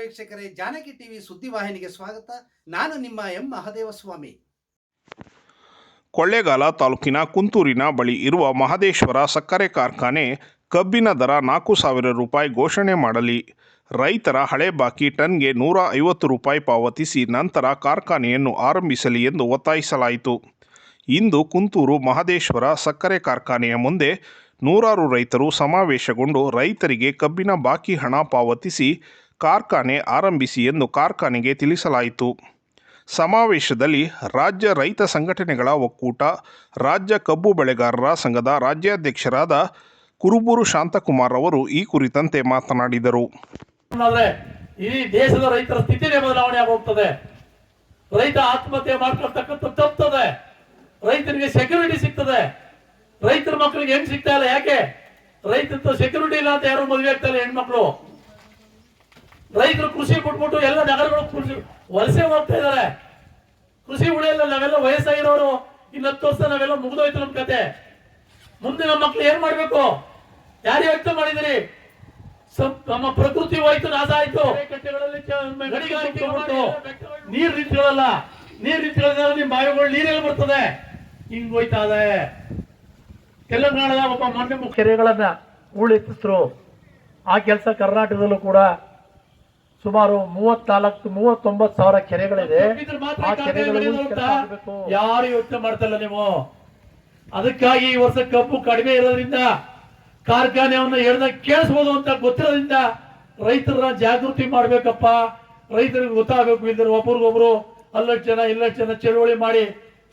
ವೀಕ್ಷಕರೇ, ಜಾನಕಿ ಟಿವಿ ಸುದ್ದಿವಾಹಿನಿಗೆ ಸ್ವಾಗತ. ನಾನು ನಿಮ್ಮ ಎಂ. ಮಹದೇವಸ್ವಾಮಿ. ಕೊಳ್ಳೇಗಾಲ ತಾಲೂಕಿನ ಕುಂತೂರಿನ ಬಳಿ ಇರುವ ಮಹದೇಶ್ವರ ಸಕ್ಕರೆ ಕಾರ್ಖಾನೆ ಕಬ್ಬಿನ ದರ ನಾಲ್ಕು ಸಾವಿರ ರೂಪಾಯಿ ಘೋಷಣೆ ಮಾಡಲಿ. ರೈತರ ಹಳೆ ಬಾಕಿ ಟನ್ಗೆ ನೂರ ಐವತ್ತು ರೂಪಾಯಿ ಪಾವತಿಸಿ ನಂತರ ಕಾರ್ಖಾನೆಯನ್ನು ಆರಂಭಿಸಲಿ ಎಂದು ಒತ್ತಾಯಿಸಲಾಯಿತು. ಇಂದು ಕುಂತೂರು ಮಹದೇಶ್ವರ ಸಕ್ಕರೆ ಕಾರ್ಖಾನೆಯ ಮುಂದೆ ನೂರಾರು ರೈತರು ಸಮಾವೇಶಗೊಂಡು ರೈತರಿಗೆ ಕಬ್ಬಿನ ಬಾಕಿ ಹಣ ಪಾವತಿಸಿ ಕಾರ್ಖಾನೆ ಆರಂಭಿಸಿ ಎಂದು ಕಾರ್ಖಾನೆಗೆ ತಿಳಿಸಲಾಯಿತು. ಸಮಾವೇಶದಲ್ಲಿ ರಾಜ್ಯ ರೈತ ಸಂಘಟನೆಗಳ ಒಕ್ಕೂಟ, ರಾಜ್ಯ ಕಬ್ಬು ಬೆಳೆಗಾರರ ಸಂಘದ ರಾಜ್ಯಾಧ್ಯಕ್ಷರಾದ ಕುರುಬೂರು ಶಾಂತಕುಮಾರ್ ಅವರು ಈ ಕುರಿತಂತೆ ಮಾತನಾಡಿದರು. ಇಡೀ ದೇಶದ ರೈತರ ಸ್ಥಿತಿನೇ ಬದಲಾವಣೆ ಆಗೋಗ್ತದೆ ರೈತ ಆತ್ಮಹತ್ಯೆ ಮಾಡ್ಕೊಳ್ತಕ್ಕಂಥ ತಪ್ತದೆ ರೈತರಿಗೆ ಸೆಕ್ಯೂರಿಟಿ ಸಿಗ್ತದೆ ರೈತರ ಮಕ್ಕಳಿಗೆ ಹೆಂಗ್ ಸಿಗ್ತಾ ಇಲ್ಲ, ಯಾಕೆ? ರೈತರ ಸೆಕ್ಯೂರಿಟಿ ಇಲ್ಲ ಅಂತ ಯಾರು ಮದುವೆ ಆಗ್ತಾ ಇಲ್ಲ ಹೆಣ್ಮಕ್ಳು. ರೈತರು ಕೃಷಿ ಕೊಟ್ಬಿಟ್ಟು ಎಲ್ಲ ನಗರಗಳು ಕೃಷಿ ವಲಸೆ ಹೋಗ್ತಾ ಇದ್ದಾರೆ. ಕೃಷಿ ಉಳಿಯಲ್ಲ, ನಾವೆಲ್ಲ ವಯಸ್ಸಾಗಿರೋರು. ಇನ್ನು ಹತ್ತು ವರ್ಷ ನಾವೆಲ್ಲ ಮುಗಿದೋಯ್ತು ನಮ್ ಕತೆ. ಮುಂದೆ ನಮ್ಮ ಮಕ್ಳು ಏನ್ ಮಾಡ್ಬೇಕು? ಯಾರು ವ್ಯಕ್ತ ಮಾಡಿದಿರಿ? ನಮ್ಮ ಪ್ರಕೃತಿ ಹೋಯ್ತು, ನಾಶ ಆಯ್ತು. ನೀರ್ ನಿಂತ್ಕೊಳ್ಳಲ್ಲ ನೀರ್ ನಿಂತ್ಕೊಳ್ಳೋದ್ರೆ ನಿಮ್ ಬಾವಿಗಳು ನೀರೆಲ್ಲ ಬರ್ತದೆ. ಹಿಂಗ್ ಹೋಯ್ತಾ ಇದೆ. ತೆಲಂಗಾಣದ ಒಬ್ಬ ಮೊನ್ನೆ ಮು- ಕೆರೆಗಳನ್ನ ಉಳಿಸಿದ್ರು ಆ ಕೆಲಸ ಕರ್ನಾಟಕದಲ್ಲೂ ಕೂಡ ಸುಮಾರು ಮೂವತ್ನಾಲ್ಕು ಮೂವತ್ತೊಂಬತ್ತು ಸಾವಿರ ಕೆರೆಗಳಿದೆ. ಯಾರು ಯೋಚನೆ ಮಾಡ್ತಾ ಇಲ್ಲ ನೀವು? ಅದಕ್ಕಾಗಿ ಈ ವರ್ಷ ಕಬ್ಬು ಕಡಿಮೆ ಇರೋದ್ರಿಂದ ಕಾರ್ಖಾನೆಯನ್ನ ಹೇಳ್ದ ಕೇಳಿಸ್ಬೋದು ಅಂತ ಗೊತ್ತಿರೋದ್ರಿಂದ ರೈತರನ್ನ ಜಾಗೃತಿ ಮಾಡ್ಬೇಕಪ್ಪ. ರೈತರಿಗೆ ಗೊತ್ತಾಗಬೇಕು ಇದ್ರೆ ಒಬ್ರಿಗೊಬ್ರು ಅಲ್ಲಷ್ಟು ಜನ ಇಲ್ಲಷ್ಟು ಜನ ಚಳುವಳಿ ಮಾಡಿ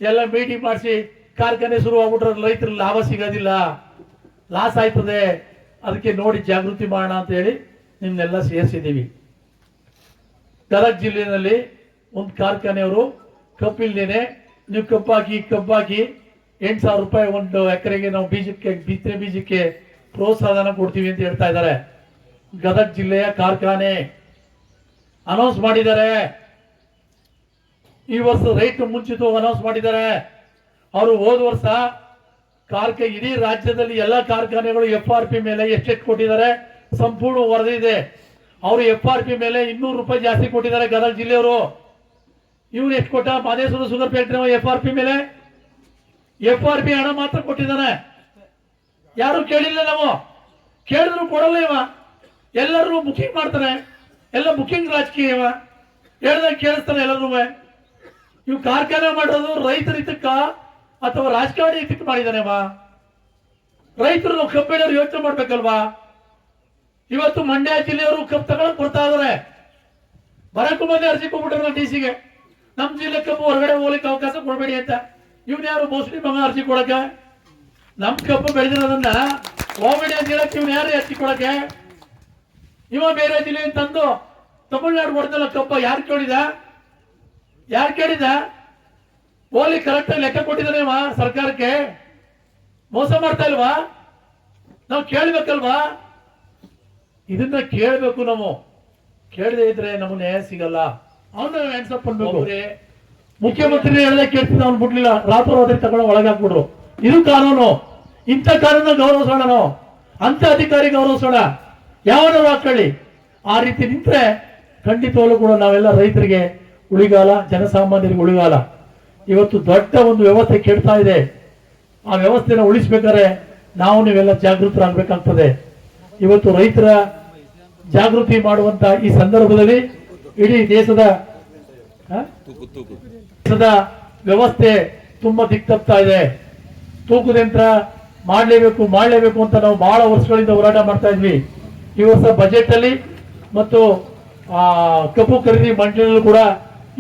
ಎಲ್ಲ ಮೀಟಿಂಗ್ ಮಾಡಿಸಿ ಕಾರ್ಖಾನೆ ಶುರು ಆಗ್ಬಿಟ್ರೆ ರೈತರ ಲಾಭ ಸಿಗೋದಿಲ್ಲ. ಲಾಸ್ ಆಯ್ತದೆ. ಅದಕ್ಕೆ ನೋಡಿ ಜಾಗೃತಿ ಮಾಡೋಣ ಅಂತ ಹೇಳಿ ನಿಮ್ನೆಲ್ಲ ಸೇರಿಸಿದ್ದೀವಿ. ಗದಗ ಜಿಲ್ಲೆಯಲ್ಲಿ ಒಂದು ಕಾರ್ಖಾನೆಯವರು ಕಬ್ಬಿಲ್ದೇನೆ ನೀವು ಕಬ್ಬಾಕಿ ಕಬ್ಬಾಕಿ ಎಂಟು ಸಾವಿರ ರೂಪಾಯಿ ಒಂದು ಎಕರೆಗೆ ನಾವು ಬೀಜಕ್ಕೆ, ಬಿತ್ತನೆ ಬೀಜಕ್ಕೆ ಪ್ರೋತ್ಸಾಹನ ಕೊಡ್ತೀವಿ ಅಂತ ಹೇಳ್ತಾ ಇದ್ದಾರೆ. ಗದಗ ಜಿಲ್ಲೆಯ ಕಾರ್ಖಾನೆ ಅನೌನ್ಸ್ ಮಾಡಿದ್ದಾರೆ. ಈ ವರ್ಷ ರೈಟ್ ಮುಂಚಿತವಾಗಿ ಅನೌನ್ಸ್ ಮಾಡಿದ್ದಾರೆ. ಅವರು ಹೋದ ವರ್ಷ ಕಾರ್ಖ, ಇಡೀ ರಾಜ್ಯದಲ್ಲಿ ಎಲ್ಲ ಕಾರ್ಖಾನೆಗಳು ಎಫ್ ಆರ್ ಪಿ ಮೇಲೆ ಎಷ್ಟೆಷ್ಟು ಕೊಟ್ಟಿದ್ದಾರೆ? ಸಂಪೂರ್ಣ ವರದಿ ಇದೆ. ಅವರು ಎಫ್ ಆರ್ ಪಿ ಮೇಲೆ ಇನ್ನೂರು ರೂಪಾಯಿ ಜಾಸ್ತಿ ಕೊಟ್ಟಿದ್ದಾರೆ ಗದಗ ಜಿಲ್ಲೆಯವರು. ಇವ್ರು ಎಷ್ಟು ಕೊಟ್ಟ? Madeshwara sugar factory F R P ಮೇಲೆ. ಎಫ್ ಆರ್ ಪಿ ಹಣ ಮಾತ್ರ ಕೊಟ್ಟಿದ್ದಾನೆ. ಯಾರು ಕೇಳಿಲ್ಲ ನಾವು. ಕೇಳಿದ್ರು ಕೊಡಲ್ಲ ಇವ. ಎಲ್ಲರೂ ಬುಕಿಂಗ್ ಮಾಡ್ತಾರೆ. ಎಲ್ಲ ಬುಕಿಂಗ್ ರಾಜಕೀಯ ಇವ. ಹೇಳ್ದಾಗ ಕೇಳಿಸ್ತಾರೆ ಎಲ್ಲರೂ. ಇವು ಕಾರ್ಖಾನೆ ಮಾಡೋದು ರೈತರ ಹಿತಕ್ಕ ಅಥವಾ ರಾಜಕಾರಣಿ ಹಿತಕ್ಕೆ ಮಾಡಿದಾನೆ ಅವ ರೈತರು ನಾವು ಯೋಚನೆ ಮಾಡ್ಬೇಕಲ್ವಾ? ಇವತ್ತು ಮಂಡ್ಯ ಜಿಲ್ಲೆಯವರು ಕಬ್ಬು ತಗೊಳಕ್ ಕೊಡ್ತಾ ಇದಾರೆ. ಬರಕ್ಕೂ ಮೊದಲೇ ಅರ್ಜಿ ಕೊಟ್ಬಿಟ್ರೆ ಡಿ ಸಿಗೆ ನಮ್ಮ ಜಿಲ್ಲೆ ಕಬ್ಬು ಹೊರಗಡೆ ಹೋಗ್ಲಿಕ್ಕೆ ಅವಕಾಶ ಕೊಡಬೇಡಿ ಅಂತ. ಇವ್ನ ಯಾರು ಮೋಸ್ಟ್ಲಿ ಮಗ ಅರ್ಜಿ ಕೊಡಕ ನಮ್ ಕಬ್ಬು ಬೆಳೆದಿರೋದನ್ನ ಹೋಗಬೇಡಿ ಅಂತ ಹೇಳಕ್ ಇವ್ನ ಯಾರು ಅರ್ಜಿ ಕೊಡಕ್ಕೆ? ಇವ ಬೇರೆ ಜಿಲ್ಲೆ ತಂದು ತಮಿಳ್ನಾಡು ಹೊಡೆದಲ್ಲ ಕಬ್ಬ ಯಾರು ಕೇಳಿದ? ಯಾರು ಕೇಳಿದ? ಓಲಿ ಕರೆಕ್ಟ್ ಲೆಕ್ಕ ಕೊಟ್ಟಿದ್ದಾನೆ ಸರ್ಕಾರಕ್ಕೆ. ಮೋಸ ಮಾಡ್ತಾ ಇಲ್ವಾ? ನಾವು ಕೇಳ್ಬೇಕಲ್ವಾ? ಇದನ್ನ ಕೇಳಬೇಕು ನಾವು. ಕೇಳದೆ ಇದ್ರೆ ನಮಗೆ ನ್ಯಾಯ ಸಿಗಲ್ಲ. ಅವನು ಆನ್ಸರ್ ಅನ್ಬೇಕು ಮುಖ್ಯಮಂತ್ರಿ ಹೇಳದೆ ಕೇಳ್ತಿದ್ದ ಅವ್ನು ಬಿಡ್ಲಿಲ್ಲ. ರಾತ್ರೋರಾತ್ರಿ ತಗೊಂಡು ಒಳಗಾಕ್ಬಿಡ್ರು ಇದು ಕಾನೂನು. ಇಂಥ ಕಾನೂನು ಗೌರವಿಸೋಣ ನಾವು. ಅಂತ ಅಧಿಕಾರಿ ಗೌರವಿಸೋಣ. ಯಾವನೋ ಹಾಕೊಳ್ಳಿ. ಆ ರೀತಿ ನಿಂತ್ರೆ ಖಂಡಿತವಾಗ್ಲೂ ಕೂಡ ನಾವೆಲ್ಲ ರೈತರಿಗೆ ಉಳಿಗಾಲ ಜನಸಾಮಾನ್ಯರಿಗೆ ಉಳಿಗಾಲ. ಇವತ್ತು ದೊಡ್ಡ ಒಂದು ವ್ಯವಸ್ಥೆ ಕೆಡ್ತಾ ಇದೆ. ಆ ವ್ಯವಸ್ಥೆನ ಉಳಿಸ್ಬೇಕಾದ್ರೆ ನಾವು ನೀವೆಲ್ಲ ಜಾಗೃತರಾಗಬೇಕಾಗ್ತದೆ. ಇವತ್ತು ರೈತರ ಜಾಗೃತಿ ಮಾಡುವಂತ ಈ ಸಂದರ್ಭದಲ್ಲಿ ಇಡೀ ದೇಶದ? ದೇಶದ ವ್ಯವಸ್ಥೆ ತುಂಬಾ ದಿಕ್ತಪ್ತಾ ಇದೆ. ತೂಕದ ಯಂತ್ರ ಮಾಡಲೇಬೇಕು ಮಾಡಲೇಬೇಕು ಅಂತ ನಾವು ಬಹಳ ವರ್ಷಗಳಿಂದ ಹೋರಾಟ ಮಾಡ್ತಾ ಇದ್ವಿ. ಈ ವರ್ಷ ಬಜೆಟ್ ಅಲ್ಲಿ ಮತ್ತು ಕಬ್ಬು ಖರೀದಿ ಮಂಡಳಿಯಲ್ಲೂ ಕೂಡ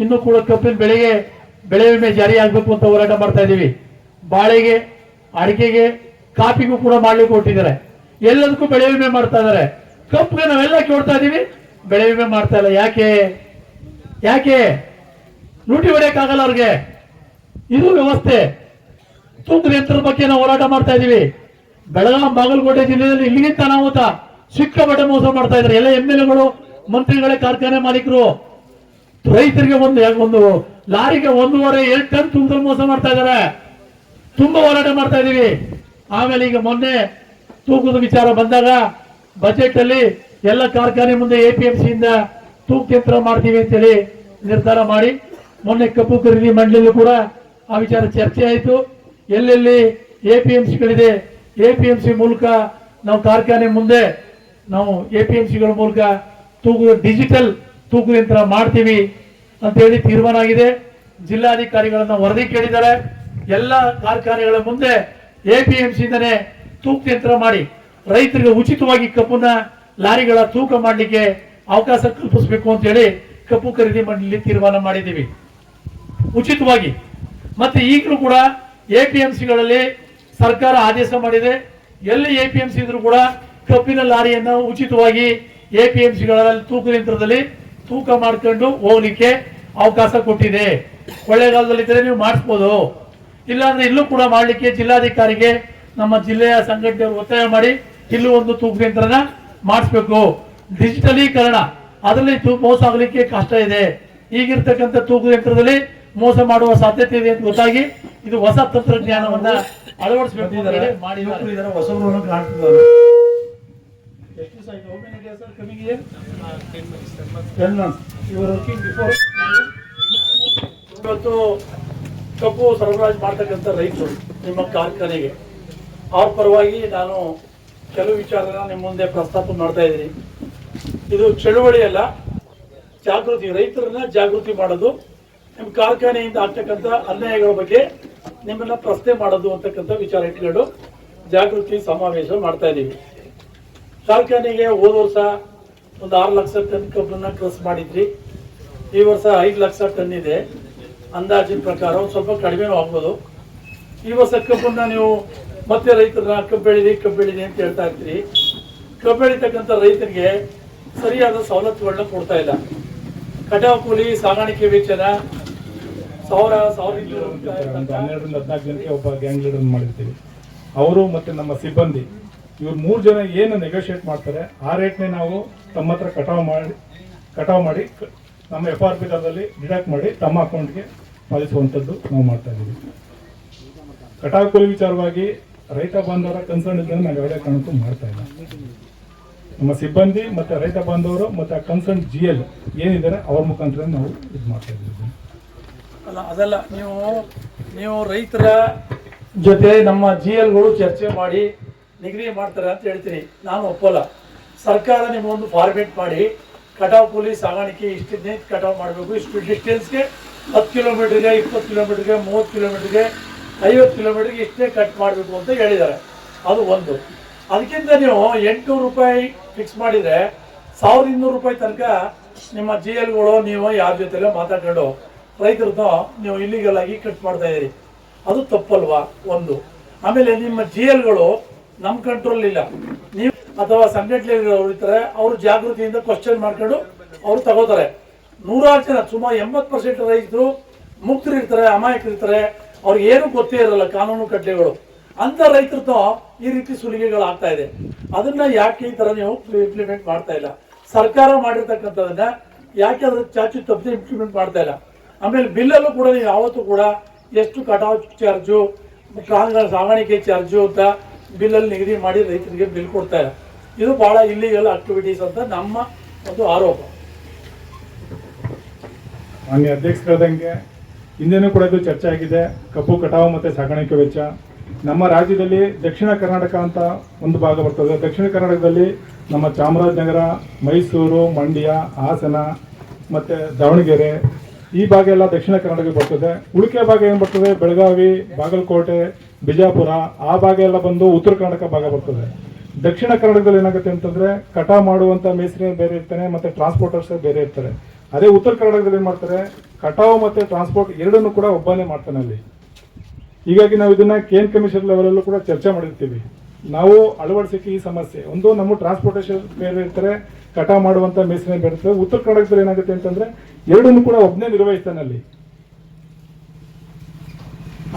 ಇನ್ನೂ ಕೂಡ ಕಬ್ಬಿನ ಬೆಳೆಗೆ, ಬೆಳೆ ವಿಮೆ ಜಾರಿ ಆಗ್ಬೇಕು ಅಂತ ಹೋರಾಟ ಮಾಡ್ತಾ ಇದ್ದೀವಿ. ಬಾಳೆಗೆ, ಅಡಿಕೆಗೆ ಕಾಫಿಗೂ ಕೂಡ ಮಾಡ್ಲಿಕ್ಕೆ ಕೊಟ್ಟಿದ್ದಾರೆ. ಎಲ್ಲದಕ್ಕೂ ಬೆಳೆ ವಿಮೆ ಮಾಡ್ತಾ ಇದ್ದಾರೆ. ಕಬ್ಬಿಗೆ ನಾವೆಲ್ಲ ಕೇಳ್ತಾ ಇದೀವಿ ಬೆಳೆ ವಿಮೆ ಮಾಡ್ತಾ ಇಲ್ಲ. ಯಾಕೆ? ಯಾಕೆ? ಲೂಟಿ ಹೊಡೆಯಕ್ಕಾಗಲ್ಲ ಅವ್ರಿಗೆ. ಇದು ವ್ಯವಸ್ಥೆ. ತುಂಬ ಯಂತ್ರದ ಬಗ್ಗೆ ನಾವು ಹೋರಾಟ ಮಾಡ್ತಾ ಇದೀವಿ ಬೆಳಗಾಂ, ಬಾಗಲಕೋಟೆ ಜಿಲ್ಲೆಯಲ್ಲಿ ಇಲ್ಲಿಗಿಂತ ಅನಾಹುತ ಸಿಕ್ಕಾಪಟ್ಟೆ ಮೋಸ ಮಾಡ್ತಾ ಇದ್ದಾರೆ. ಎಲ್ಲ ಎಂ ಎಲ್ ಎಗಳು ಮಂತ್ರಿಗಳೇ, ಕಾರ್ಖಾನೆ ಮಾಲೀಕರು. ರೈತರಿಗೆ ಒಂದು ಒಂದು ಲಾರಿಗೆ ಒಂದೂವರೆ ಎರಡು ಟನ್ ತುಂಬ ಮೋಸ ಮಾಡ್ತಾ ಇದ್ದಾರೆ. ತುಂಬಾ ಹೋರಾಟ ಮಾಡ್ತಾ ಇದೀವಿ ಆಮೇಲೆ ಈಗ ಮೊನ್ನೆ ತೂಕದ ವಿಚಾರ ಬಂದಾಗ ಬಜೆಟ್ ಅಲ್ಲಿ ಎಲ್ಲ ಕಾರ್ಖಾನೆ ಮುಂದೆ ಎ ಪಿ ಎಂ ಇಂದ ತೂಕ ಯಂತ್ರ ಮಾಡ್ತೀವಿ ಅಂತೇಳಿ ನಿರ್ಧಾರ ಮಾಡಿ. ಮೊನ್ನೆ ಕಬ್ಬು ಖರೀದಿ ಮಂಡಳಿಯಲ್ಲೂ ಕೂಡ ಆ ವಿಚಾರ ಚರ್ಚೆ ಆಯಿತು. ಎಲ್ಲೆಲ್ಲಿ ಎ ಪಿ ಎಂ ಸಿಗಳಿದೆ ಎ ಪಿ ಎಂ ಸಿ ಮೂಲಕ ನಾವು ಕಾರ್ಖಾನೆ ಮುಂದೆ ನಾವು ಎ ಪಿ ಎಂ ಸಿಗಳ ಮೂಲಕ ತೂಕ, ಡಿಜಿಟಲ್ ತೂಕ ಯಂತ್ರ ಮಾಡ್ತೀವಿ ಅಂತ ಹೇಳಿ ತೀರ್ಮಾನ ಆಗಿದೆ. ಜಿಲ್ಲಾಧಿಕಾರಿಗಳನ್ನ ವರದಿ ಕೇಳಿದ್ದಾರೆ. ಎಲ್ಲ ಕಾರ್ಖಾನೆಗಳ ಮುಂದೆ ಎ ಪಿ ಎಂ ಸಿಯಿಂದನೇ ತೂಕ ಯಂತ್ರ ಮಾಡಿ ರೈತರಿಗೆ ಉಚಿತವಾಗಿ ಕಬ್ಬನ್ನ ಲಾರಿಗಳ ತೂಕ ಮಾಡಲಿಕ್ಕೆ ಅವಕಾಶ ಕಲ್ಪಿಸಬೇಕು ಅಂತ ಹೇಳಿ ಕಬ್ಬು ಖರೀದಿ ಮಾಡಲಿ ತೀರ್ಮಾನ ಮಾಡಿದ್ದೀವಿ. ಉಚಿತವಾಗಿ. ಮತ್ತೆ ಈಗಲೂ ಕೂಡ ಎ ಪಿ ಎಂ ಸಿಗಳಲ್ಲಿ ಸರ್ಕಾರ ಆದೇಶ ಮಾಡಿದೆ. ಎಲ್ಲಿ ಎ ಪಿ ಎಂ ಸಿ ಇದ್ರು ಕೂಡ ಕಬ್ಬಿನ ಲಾರಿಯನ್ನು ಉಚಿತವಾಗಿ ಎ ಪಿ ಎಂ ಸಿಗಳಲ್ಲಿ ತೂಕ ಯಂತ್ರದಲ್ಲಿ ತೂಕ ಮಾಡ್ಕೊಂಡು ಹೋಗ್ಲಿಕ್ಕೆ ಅವಕಾಶ ಕೊಟ್ಟಿದೆ. ಕೊಳ್ಳೇಗಾಲದಲ್ಲಿ ಇದ್ರೆ ನೀವು ಮಾಡಿಸ್ಬೋದು. ಇಲ್ಲಾಂದ್ರೆ ಇಲ್ಲೂ ಕೂಡ ಮಾಡಲಿಕ್ಕೆ ಜಿಲ್ಲಾಧಿಕಾರಿಗೆ ನಮ್ಮ ಜಿಲ್ಲೆಯ ಸಂಘಟನೆಯವರು ಒತ್ತಾಯ ಮಾಡಿ ಇಲ್ಲೂ ಒಂದು ತೂಕ ಯಂತ್ರನ ಮಾಡಿಸ್ಬೇಕು. ಡಿಜಿಟಲೀಕರಣ ಅದರಲ್ಲಿ ಮೋಸ ಆಗಲಿಕ್ಕೆ ಕಷ್ಟ ಇದೆ. ಈಗಿರ್ತಕ್ಕಂಥ ತೂಕ ಯಂತ್ರದಲ್ಲಿ ಮೋಸ ಮಾಡುವ ಸಾಧ್ಯತೆ ಇದೆ ಅಂತ ಗೊತ್ತಾಗಿ ಇದು ಹೊಸ ತಂತ್ರಜ್ಞಾನವನ್ನ ಅಳವಡಿಸಬೇಕು? ಇವತ್ತು ಕಬ್ಬು ಸರಬರಾಜು ಮಾಡ್ತಕ್ಕಂಥ ರೈತರು ನಿಮ್ಮ ಕಾರ್ಖಾನೆಗೆ. ಅವ್ರ ಪರವಾಗಿ ನಾನು ಕೆಲವು ವಿಚಾರಗಳನ್ನ ನಿಮ್ಮ ಮುಂದೆ ಪ್ರಸ್ತಾಪ ಮಾಡ್ತಾ ಇದ್ದೀನಿ. ಇದು ಚಳುವಳಿ ಅಲ್ಲ, ಜಾಗೃತಿ, ರೈತರನ್ನ ಜಾಗೃತಿ ಮಾಡೋದು ನಿಮ್ಮ ಕಾರ್ಖಾನೆಯಿಂದ ಆಗ್ತಕ್ಕಂಥ ಅನ್ಯಾಯಗಳ ಬಗ್ಗೆ ನಿಮ್ಮನ್ನ ಪ್ರಶ್ನೆ ಮಾಡೋದು ಅಂತಕ್ಕಂಥ ವಿಚಾರ ಇಟ್ಕೊಂಡು ಜಾಗೃತಿ ಸಮಾವೇಶ ಮಾಡ್ತಾ ಇದ್ದೀವಿ. ಕಾರ್ಖಾನೆಗೆ ಹೋದ ವರ್ಷ ಒಂದು ಆರು ಲಕ್ಷ ಟನ್ ಕಬ್ಬನ್ನ ಕ್ರಸ್ ಮಾಡಿದ್ರಿ ಈ ವರ್ಷ ಐದು ಲಕ್ಷ ಟನ್ ಇದೆ. ಅಂದಾಜಿನ ಪ್ರಕಾರ ಸ್ವಲ್ಪ ಕಡಿಮೆ ಆಗ್ಬೋದು. ಈ ವರ್ಷ ಕಬ್ಬನ್ನ ನೀವು ಮತ್ತೆ ರೈತರನ್ನ ಕಬ್ಬು ಕಬ್ಬೆಳಿದೆ ಕಬ್ಬು ಬೆಳೀರಿ ಅಂತ ಹೇಳ್ತಾ ಇರ್ತೀರಿ. ಕಬ್ಬೆಳಿತಕ್ಕಂಥ ರೈತರಿಗೆ ಸರಿಯಾದ ಸವಲತ್ತುಗಳನ್ನ ಕೊಡ್ತಾ ಇಲ್ಲ. ಕಟಾವು ಕೂಲಿ ಸಾಗಾಣಿಕೆ ವೆಚ್ಚನ ಸಾವಿರ ಸಾವಿರ ಇನ್ನೂರು ರೂಪಾಯಿ ಒಂದು ತನಕ ಹನ್ನೆರಡರಿಂದ ಹದಿನಾಲ್ಕು ಜನಕ್ಕೆ ಒಬ್ಬ ಗ್ಯಾಂಗ್ ಲೀಡರ್ ಮಾಡಿರ್ತೀವಿ. ಅವರು ಮತ್ತೆ ನಮ್ಮ ಸಿಬ್ಬಂದಿ ಇವ್ರು ಮೂರು ಜನ ಏನು ನೆಗೋಷಿಯೇಟ್ ಮಾಡ್ತಾರೆ ಆ ರೇಟ್ನೇ ನಾವು ತಮ್ಮ ಹತ್ರ ಕಟಾವು ಮಾಡಿ ಕಟಾವು ಮಾಡಿ ನಮ್ಮ ಎಫ್ ಆರ್ ಪಿ ದರದಲ್ಲಿ ಡಿಡಕ್ಟ್ ಮಾಡಿ ತಮ್ಮ ಅಕೌಂಟ್ಗೆ ಪಾಲಿಸುವಂಥದ್ದು ನಾವು ಮಾಡ್ತಾ ಇದ್ದೀವಿ. ಕಟಾವು ಕೂಲಿ ವಿಚಾರವಾಗಿ ರೈತ ಬಾಂಧವರ ಕನ್ಸರ್ನ್ ಇದ್ದರೆ ನಾವು ಯಾವುದೇ ಕಾರಣಕ್ಕೂ ಮಾಡ್ತಾ ಇಲ್ಲ. ನಮ್ಮ ಸಿಬ್ಬಂದಿ ಮತ್ತು ರೈತ ಬಾಂಧವರು ಮತ್ತು ಆ ಕನ್ಸರ್ನ್ ಜಿ ಎಲ್ ಏನಿದ್ದಾರೆ ಅವ್ರ ಮುಖಾಂತರ ನಾವು ಇದು ಮಾಡ್ತಾ ಇದ್ದೀವಿ ಅಲ್ಲ, ಅದಲ್ಲ ನೀವು ನೀವು ರೈತರ ಜೊತೆ ನಮ್ಮ ಜಿ ಎಲ್ಗಳು ಚರ್ಚೆ ಮಾಡಿ ನಿಗದಿ ಮಾಡ್ತಾರೆ ಅಂತ ಹೇಳ್ತೀನಿ. ನಾನು ಒಪ್ಪಲ್ಲ. ಸರ್ಕಾರ ನಿಮ್ಮೊಂದು ಫಾರ್ಮೇಟ್ ಮಾಡಿ ಕಟಾವ್ ಕೂಲಿ ಸಾಗಾಣಿಕೆ ಇಷ್ಟಿದ್ದೇ ಕಟಾವ್ ಮಾಡಬೇಕು. ಇಷ್ಟು ಡಿಸ್ಟೆನ್ಸ್ಗೆ ಹತ್ತು ಕಿಲೋಮೀಟ್ರಿಗೆ ಇಪ್ಪತ್ತು ಕಿಲೋಮೀಟ್ರಿಗೆ ಮೂವತ್ತು ಕಿಲೋಮೀಟ್ರಿಗೆ ಐವತ್ತು ಕಿಲೋಮೀಟರ್ಗೆ ಇಷ್ಟೇ ಕಟ್ ಮಾಡಬೇಕು ಅಂತ ಹೇಳಿದ್ದಾರೆ. ಅದು ಒಂದು. ಅದಕ್ಕಿಂತ ನೀವು ಎಂಟುನೂರು ರೂಪಾಯಿ ಫಿಕ್ಸ್ ಮಾಡಿದರೆ ಸಾವಿರದ ಇನ್ನೂರು ರೂಪಾಯಿ ತನಕ ನಿಮ್ಮ ಜಿ ಎಲ್ಗಳು ನೀವು ಯಾರ ಜೊತೆಲೋ ಮಾತಾಡ್ಕೊಂಡು ರೈತರದ್ದು ನೀವು ಇಲ್ಲಿಗಲ್ ಆಗಿ ಕಟ್ ಮಾಡ್ತಾ ಇದ್ದೀರಿ. ಅದು ತಪ್ಪಲ್ವಾ? ಒಂದು. ಆಮೇಲೆ ನಿಮ್ಮ ಜಿ ಎಲ್ಗಳು ನಮ್ಮ ಕಂಟ್ರೋಲ್ ಇಲ್ಲ. ನೀವು ಅಥವಾ ಸಂಘಟನೆಗಳು ಇರ್ತಾರೆ ಅವರು ಜಾಗೃತಿಯಿಂದ ಕ್ವಶನ್ ಮಾಡ್ಕೊಂಡು ಅವರು ತಗೋತಾರೆ. ನೂರಾರು ಜನ, ಸುಮಾರು ಎಂಬತ್ತು ಪರ್ಸೆಂಟ್ ರೈತರು ಮುಕ್ತರಿರ್ತಾರೆ, ಅಮಾಯಕರಿರ್ತಾರೆ. ಅವ್ರಿಗೆ ಏನು ಗೊತ್ತೇ ಇರಲ್ಲ, ಕಾನೂನು ಕಟ್ಟೆಗಳು ಅಂತ ರೈತರದ್ದು ಈ ರೀತಿ ಸುಲಿಗೆಗಳು ಆಗ್ತಾ ಇದೆ. ಅದನ್ನ ಯಾಕೆ ಈ ತರ ನೀವು ಇಂಪ್ಲಿಮೆಂಟ್ ಮಾಡ್ತಾ ಇಲ್ಲ? ಸರ್ಕಾರ ಮಾಡಿರ್ತಕ್ಕಂಥದನ್ನ ಯಾಕೆ ಅದ್ರ ಚಾಚು ತಪ್ಪದೆ ಇಂಪ್ಲಿಮೆಂಟ್ ಮಾಡ್ತಾ ಇಲ್ಲ? ಆಮೇಲೆ ಬಿಲ್ಲಲ್ಲೂ ಕೂಡ ನೀವು ಯಾವತ್ತೂ ಕೂಡ ಎಷ್ಟು ಕಟಾವ್ ಚಾರ್ಜು ಸಾಗಾಣಿಕೆ ಚಾರ್ಜು ಅಂತ ಬಿಲ್ಲಲ್ಲಿ ನಿಗದಿ ಮಾಡಿ ರೈತರಿಗೆ ಬಿಲ್ ಕೊಡ್ತಾ ಇಲ್ಲ. ಇದು ಬಹಳ ಇಲ್ಲಿಗಲ್ ಆಕ್ಟಿವಿಟೀಸ್ ಅಂತ ನಮ್ಮ ಒಂದು ಆರೋಪ. ಮಾನ್ಯ ಅಧ್ಯಕ್ಷರಾದಂಗೆ ಹಿಂದೆನೂ ಕೂಡ ಇದು ಚರ್ಚೆ ಆಗಿದೆ. ಕಬ್ಬು ಕಟಾವು ಮತ್ತು ಸಾಗಾಣಿಕೆ ವೆಚ್ಚ. ನಮ್ಮ ರಾಜ್ಯದಲ್ಲಿ ದಕ್ಷಿಣ ಕರ್ನಾಟಕ ಅಂತ ಒಂದು ಭಾಗ ಬರ್ತದೆ. ದಕ್ಷಿಣ ಕರ್ನಾಟಕದಲ್ಲಿ ನಮ್ಮ ಚಾಮರಾಜನಗರ, ಮೈಸೂರು, ಮಂಡ್ಯ, ಹಾಸನ ಮತ್ತು ದಾವಣಗೆರೆ ಈ ಭಾಗ ಎಲ್ಲ ದಕ್ಷಿಣ ಕರ್ನಾಟಕ ಬರ್ತದೆ. ಉಳಿಕೆ ಭಾಗ ಏನು ಬರ್ತದೆ? ಬೆಳಗಾವಿ, ಬಾಗಲಕೋಟೆ, ಬಿಜಾಪುರ ಆ ಭಾಗ ಎಲ್ಲ ಬಂದು ಉತ್ತರ ಕರ್ನಾಟಕ ಭಾಗ ಬರ್ತದೆ. ದಕ್ಷಿಣ ಕರ್ನಾಟಕದಲ್ಲಿ ಏನಾಗುತ್ತೆ ಅಂತಂದ್ರೆ ಕಟಾವು ಮಾಡುವಂತ ಮೇಸ್ತ್ರಿ ಬೇರೆ ಇರ್ತಾನೆ ಮತ್ತೆ ಟ್ರಾನ್ಸ್ಪೋರ್ಟರ್ಸ್ ಬೇರೆ ಇರ್ತಾರೆ. ಅದೇ ಉತ್ತರ ಕರ್ನಾಟಕದಲ್ಲಿ ಏನು ಮಾಡ್ತಾರೆ? ಕಟಾವು ಮತ್ತೆ ಟ್ರಾನ್ಸ್ಪೋರ್ಟ್ ಎರಡನ್ನೂ ಕೂಡ ಒಬ್ಬನೇ ಮಾಡ್ತಾನೆ ಅಲ್ಲಿ. ಹೀಗಾಗಿ ನಾವು ಇದನ್ನ ಕೇನ್ ಕಮಿಷನ್ ಲೆವೆಲ್ ಅಲ್ಲೂ ಕೂಡ ಚರ್ಚೆ ಮಾಡಿರ್ತೀವಿ. ನಾವು ಅಳವಡಿಸಕ್ಕೆ ಈ ಸಮಸ್ಯೆ. ಒಂದು ನಮ್ಮ ಟ್ರಾನ್ಸ್ಪೋರ್ಟೇಷನ್ ಬೇರೆ ಇರ್ತಾರೆ, ಕಟಾವು ಮಾಡುವಂತ ಮೇಸಿನ ಬೇರೆ ಉತ್ತರ ಕರ್ನಾಟಕದಲ್ಲಿ ಏನಾಗುತ್ತೆ ಅಂತಂದ್ರೆ ಎರಡನ್ನೂ ಕೂಡ ಒಬ್ಬನೇ ನಿರ್ವಹಿಸ್ತಾನೆ ಅಲ್ಲಿ.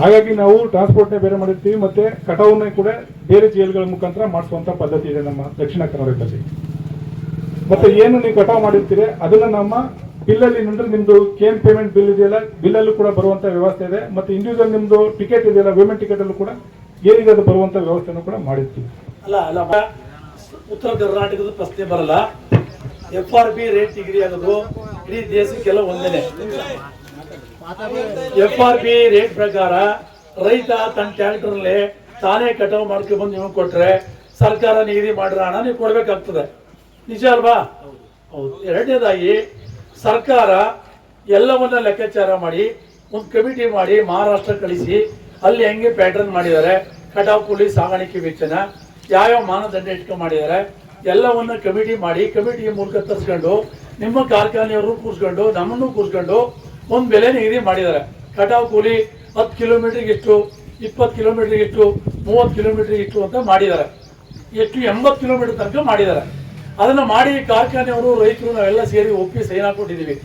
ಹಾಗಾಗಿ ನಾವು ಟ್ರಾನ್ಸ್ಪೋರ್ಟ್ನೇ ಬೇರೆ ಮಾಡಿರ್ತೀವಿ, ಮತ್ತೆ ಕಟಾವನ್ನೇ ಕೂಡ ಬೇರೆ ಜೈಲ್ಗಳ ಮುಖಾಂತರ ಮಾಡಿಸುವಂತ ಪದ್ಧತಿ ಇದೆ ನಮ್ಮ ದಕ್ಷಿಣ ಕನ್ನಡದಲ್ಲಿ. ಮತ್ತೆ ಏನು ನೀವು ಕಟಾವು ಮಾಡಿರ್ತೀರಿ, ಅದನ್ನ ನಮ್ಮ ಬಿಲ್ಲಲ್ಲಿ ಅಂದ್ರೆ ನಿಮ್ದು ಕೇನ್ ಪೇಮೆಂಟ್ ಬಿಲ್ ಇದೆಯಲ್ಲ, ಬಿಲ್ಲಲ್ಲೂ ಕೂಡ ಬರುವಂತ ವ್ಯವಸ್ಥೆ ಇದೆ. ಮತ್ತೆ ಇಂಡಿವಿಜುವಲ್ ನಿಮ್ದು ಟಿಕೆಟ್ ಇದೆಯಲ್ಲ ವಿಮೆನ್ ಟಿಕೆಟ್ ಅಲ್ಲೂ ಕೂಡ ಏನಿದೆ ಅದು ಬರುವಂತ ವ್ಯವಸ್ಥೆನೂ ಕೂಡ ಮಾಡಿರ್ತೀವಿ. ಅಲ್ಲ ಅಲ್ಲ ಉತ್ತರ ಕರ್ನಾಟಕದ ಪ್ರಶ್ನೆ ಬರಲ್ಲ. ಎಫ್ ಆರ್ ಬಿ ರೇಟ್ ನಿಗದಿ ಆಗೋದು ಇಡೀ ದೇಶಕ್ಕೆಲ್ಲ ಒಂದೇನೆ. ಎಫ್ ಆರ್ ಬಿ ರೇಟ್ ಪ್ರಕಾರ ರೈತ ತನ್ನ ಟ್ಯಾಕ್ಟರ್ನಲ್ಲಿ ತಾನೇ ಕಟಾವು ಮಾಡ್ಕೊಂಡು ಬಂದು ನೀವು ಕೊಟ್ರೆ ಸರ್ಕಾರ ನಿಗದಿ ಮಾಡಿರೋ ಹಣ ನೀವು ಕೊಡ್ಬೇಕಾಗ್ತದೆ. ನಿಜ ಅಲ್ವಾ? ಹೌದು. ಎರಡನೇದಾಗಿ ಸರ್ಕಾರ ಎಲ್ಲವನ್ನ ಲೆಕ್ಕಾಚಾರ ಮಾಡಿ, ಒಂದು ಕಮಿಟಿ ಮಾಡಿ ಮಹಾರಾಷ್ಟ್ರ ಕಳಿಸಿ, ಅಲ್ಲಿ ಹೆಂಗೆ ಪ್ಯಾಟರ್ನ್ ಮಾಡಿದ್ದಾರೆ, ಕಟಾವು, ಕೂಲಿ, ಸಾಗಾಣಿಕೆ, ವೆಚ್ಚನ ಯಾವ್ಯಾವ ಮಾನದಂಡ ಇಟ್ಕೊಂಡು ಮಾಡಿದ್ದಾರೆ, ಎಲ್ಲವನ್ನ ಕಮಿಟಿ ಮಾಡಿ ಕಮಿಟಿ ಮೂಲಕ ತರಿಸ್ಕೊಂಡು, ನಿಮ್ಮ ಕಾರ್ಖಾನೆಯವರು ಕೂರಿಸ್ಕೊಂಡು, ನಮ್ಮನ್ನು ಕೂರಿಸ್ಕೊಂಡು ಒಂದು ಬೆಲೆ ನಿಗದಿ ಮಾಡಿದ್ದಾರೆ. ಕಟಾವು, ಕೂಲಿ ಹತ್ತು ಕಿಲೋಮೀಟರ್ಗೆ ಇಷ್ಟು, ಇಪ್ಪತ್ತು ಕಿಲೋಮೀಟರ್ಗೆ ಇಷ್ಟು, ಮೂವತ್ತು ಕಿಲೋಮೀಟರ್ಗೆ ಇಷ್ಟು ಅಂತ ಮಾಡಿದ್ದಾರೆ. ಎಷ್ಟು ಎಂಬತ್ತು ಕಿಲೋಮೀಟರ್ ತನಕ ಮಾಡಿದ್ದಾರೆ. ಅದನ್ನ ಮಾಡಿ ಕಾರ್ಖಾನೆಯವರು ರೈತರು ನಾವೆಲ್ಲ ಸೇರಿ ಒಪ್ಪಿ ಸೈನ್ ಹಾಕೊಟ್ಟಿದ್ದೀವಿ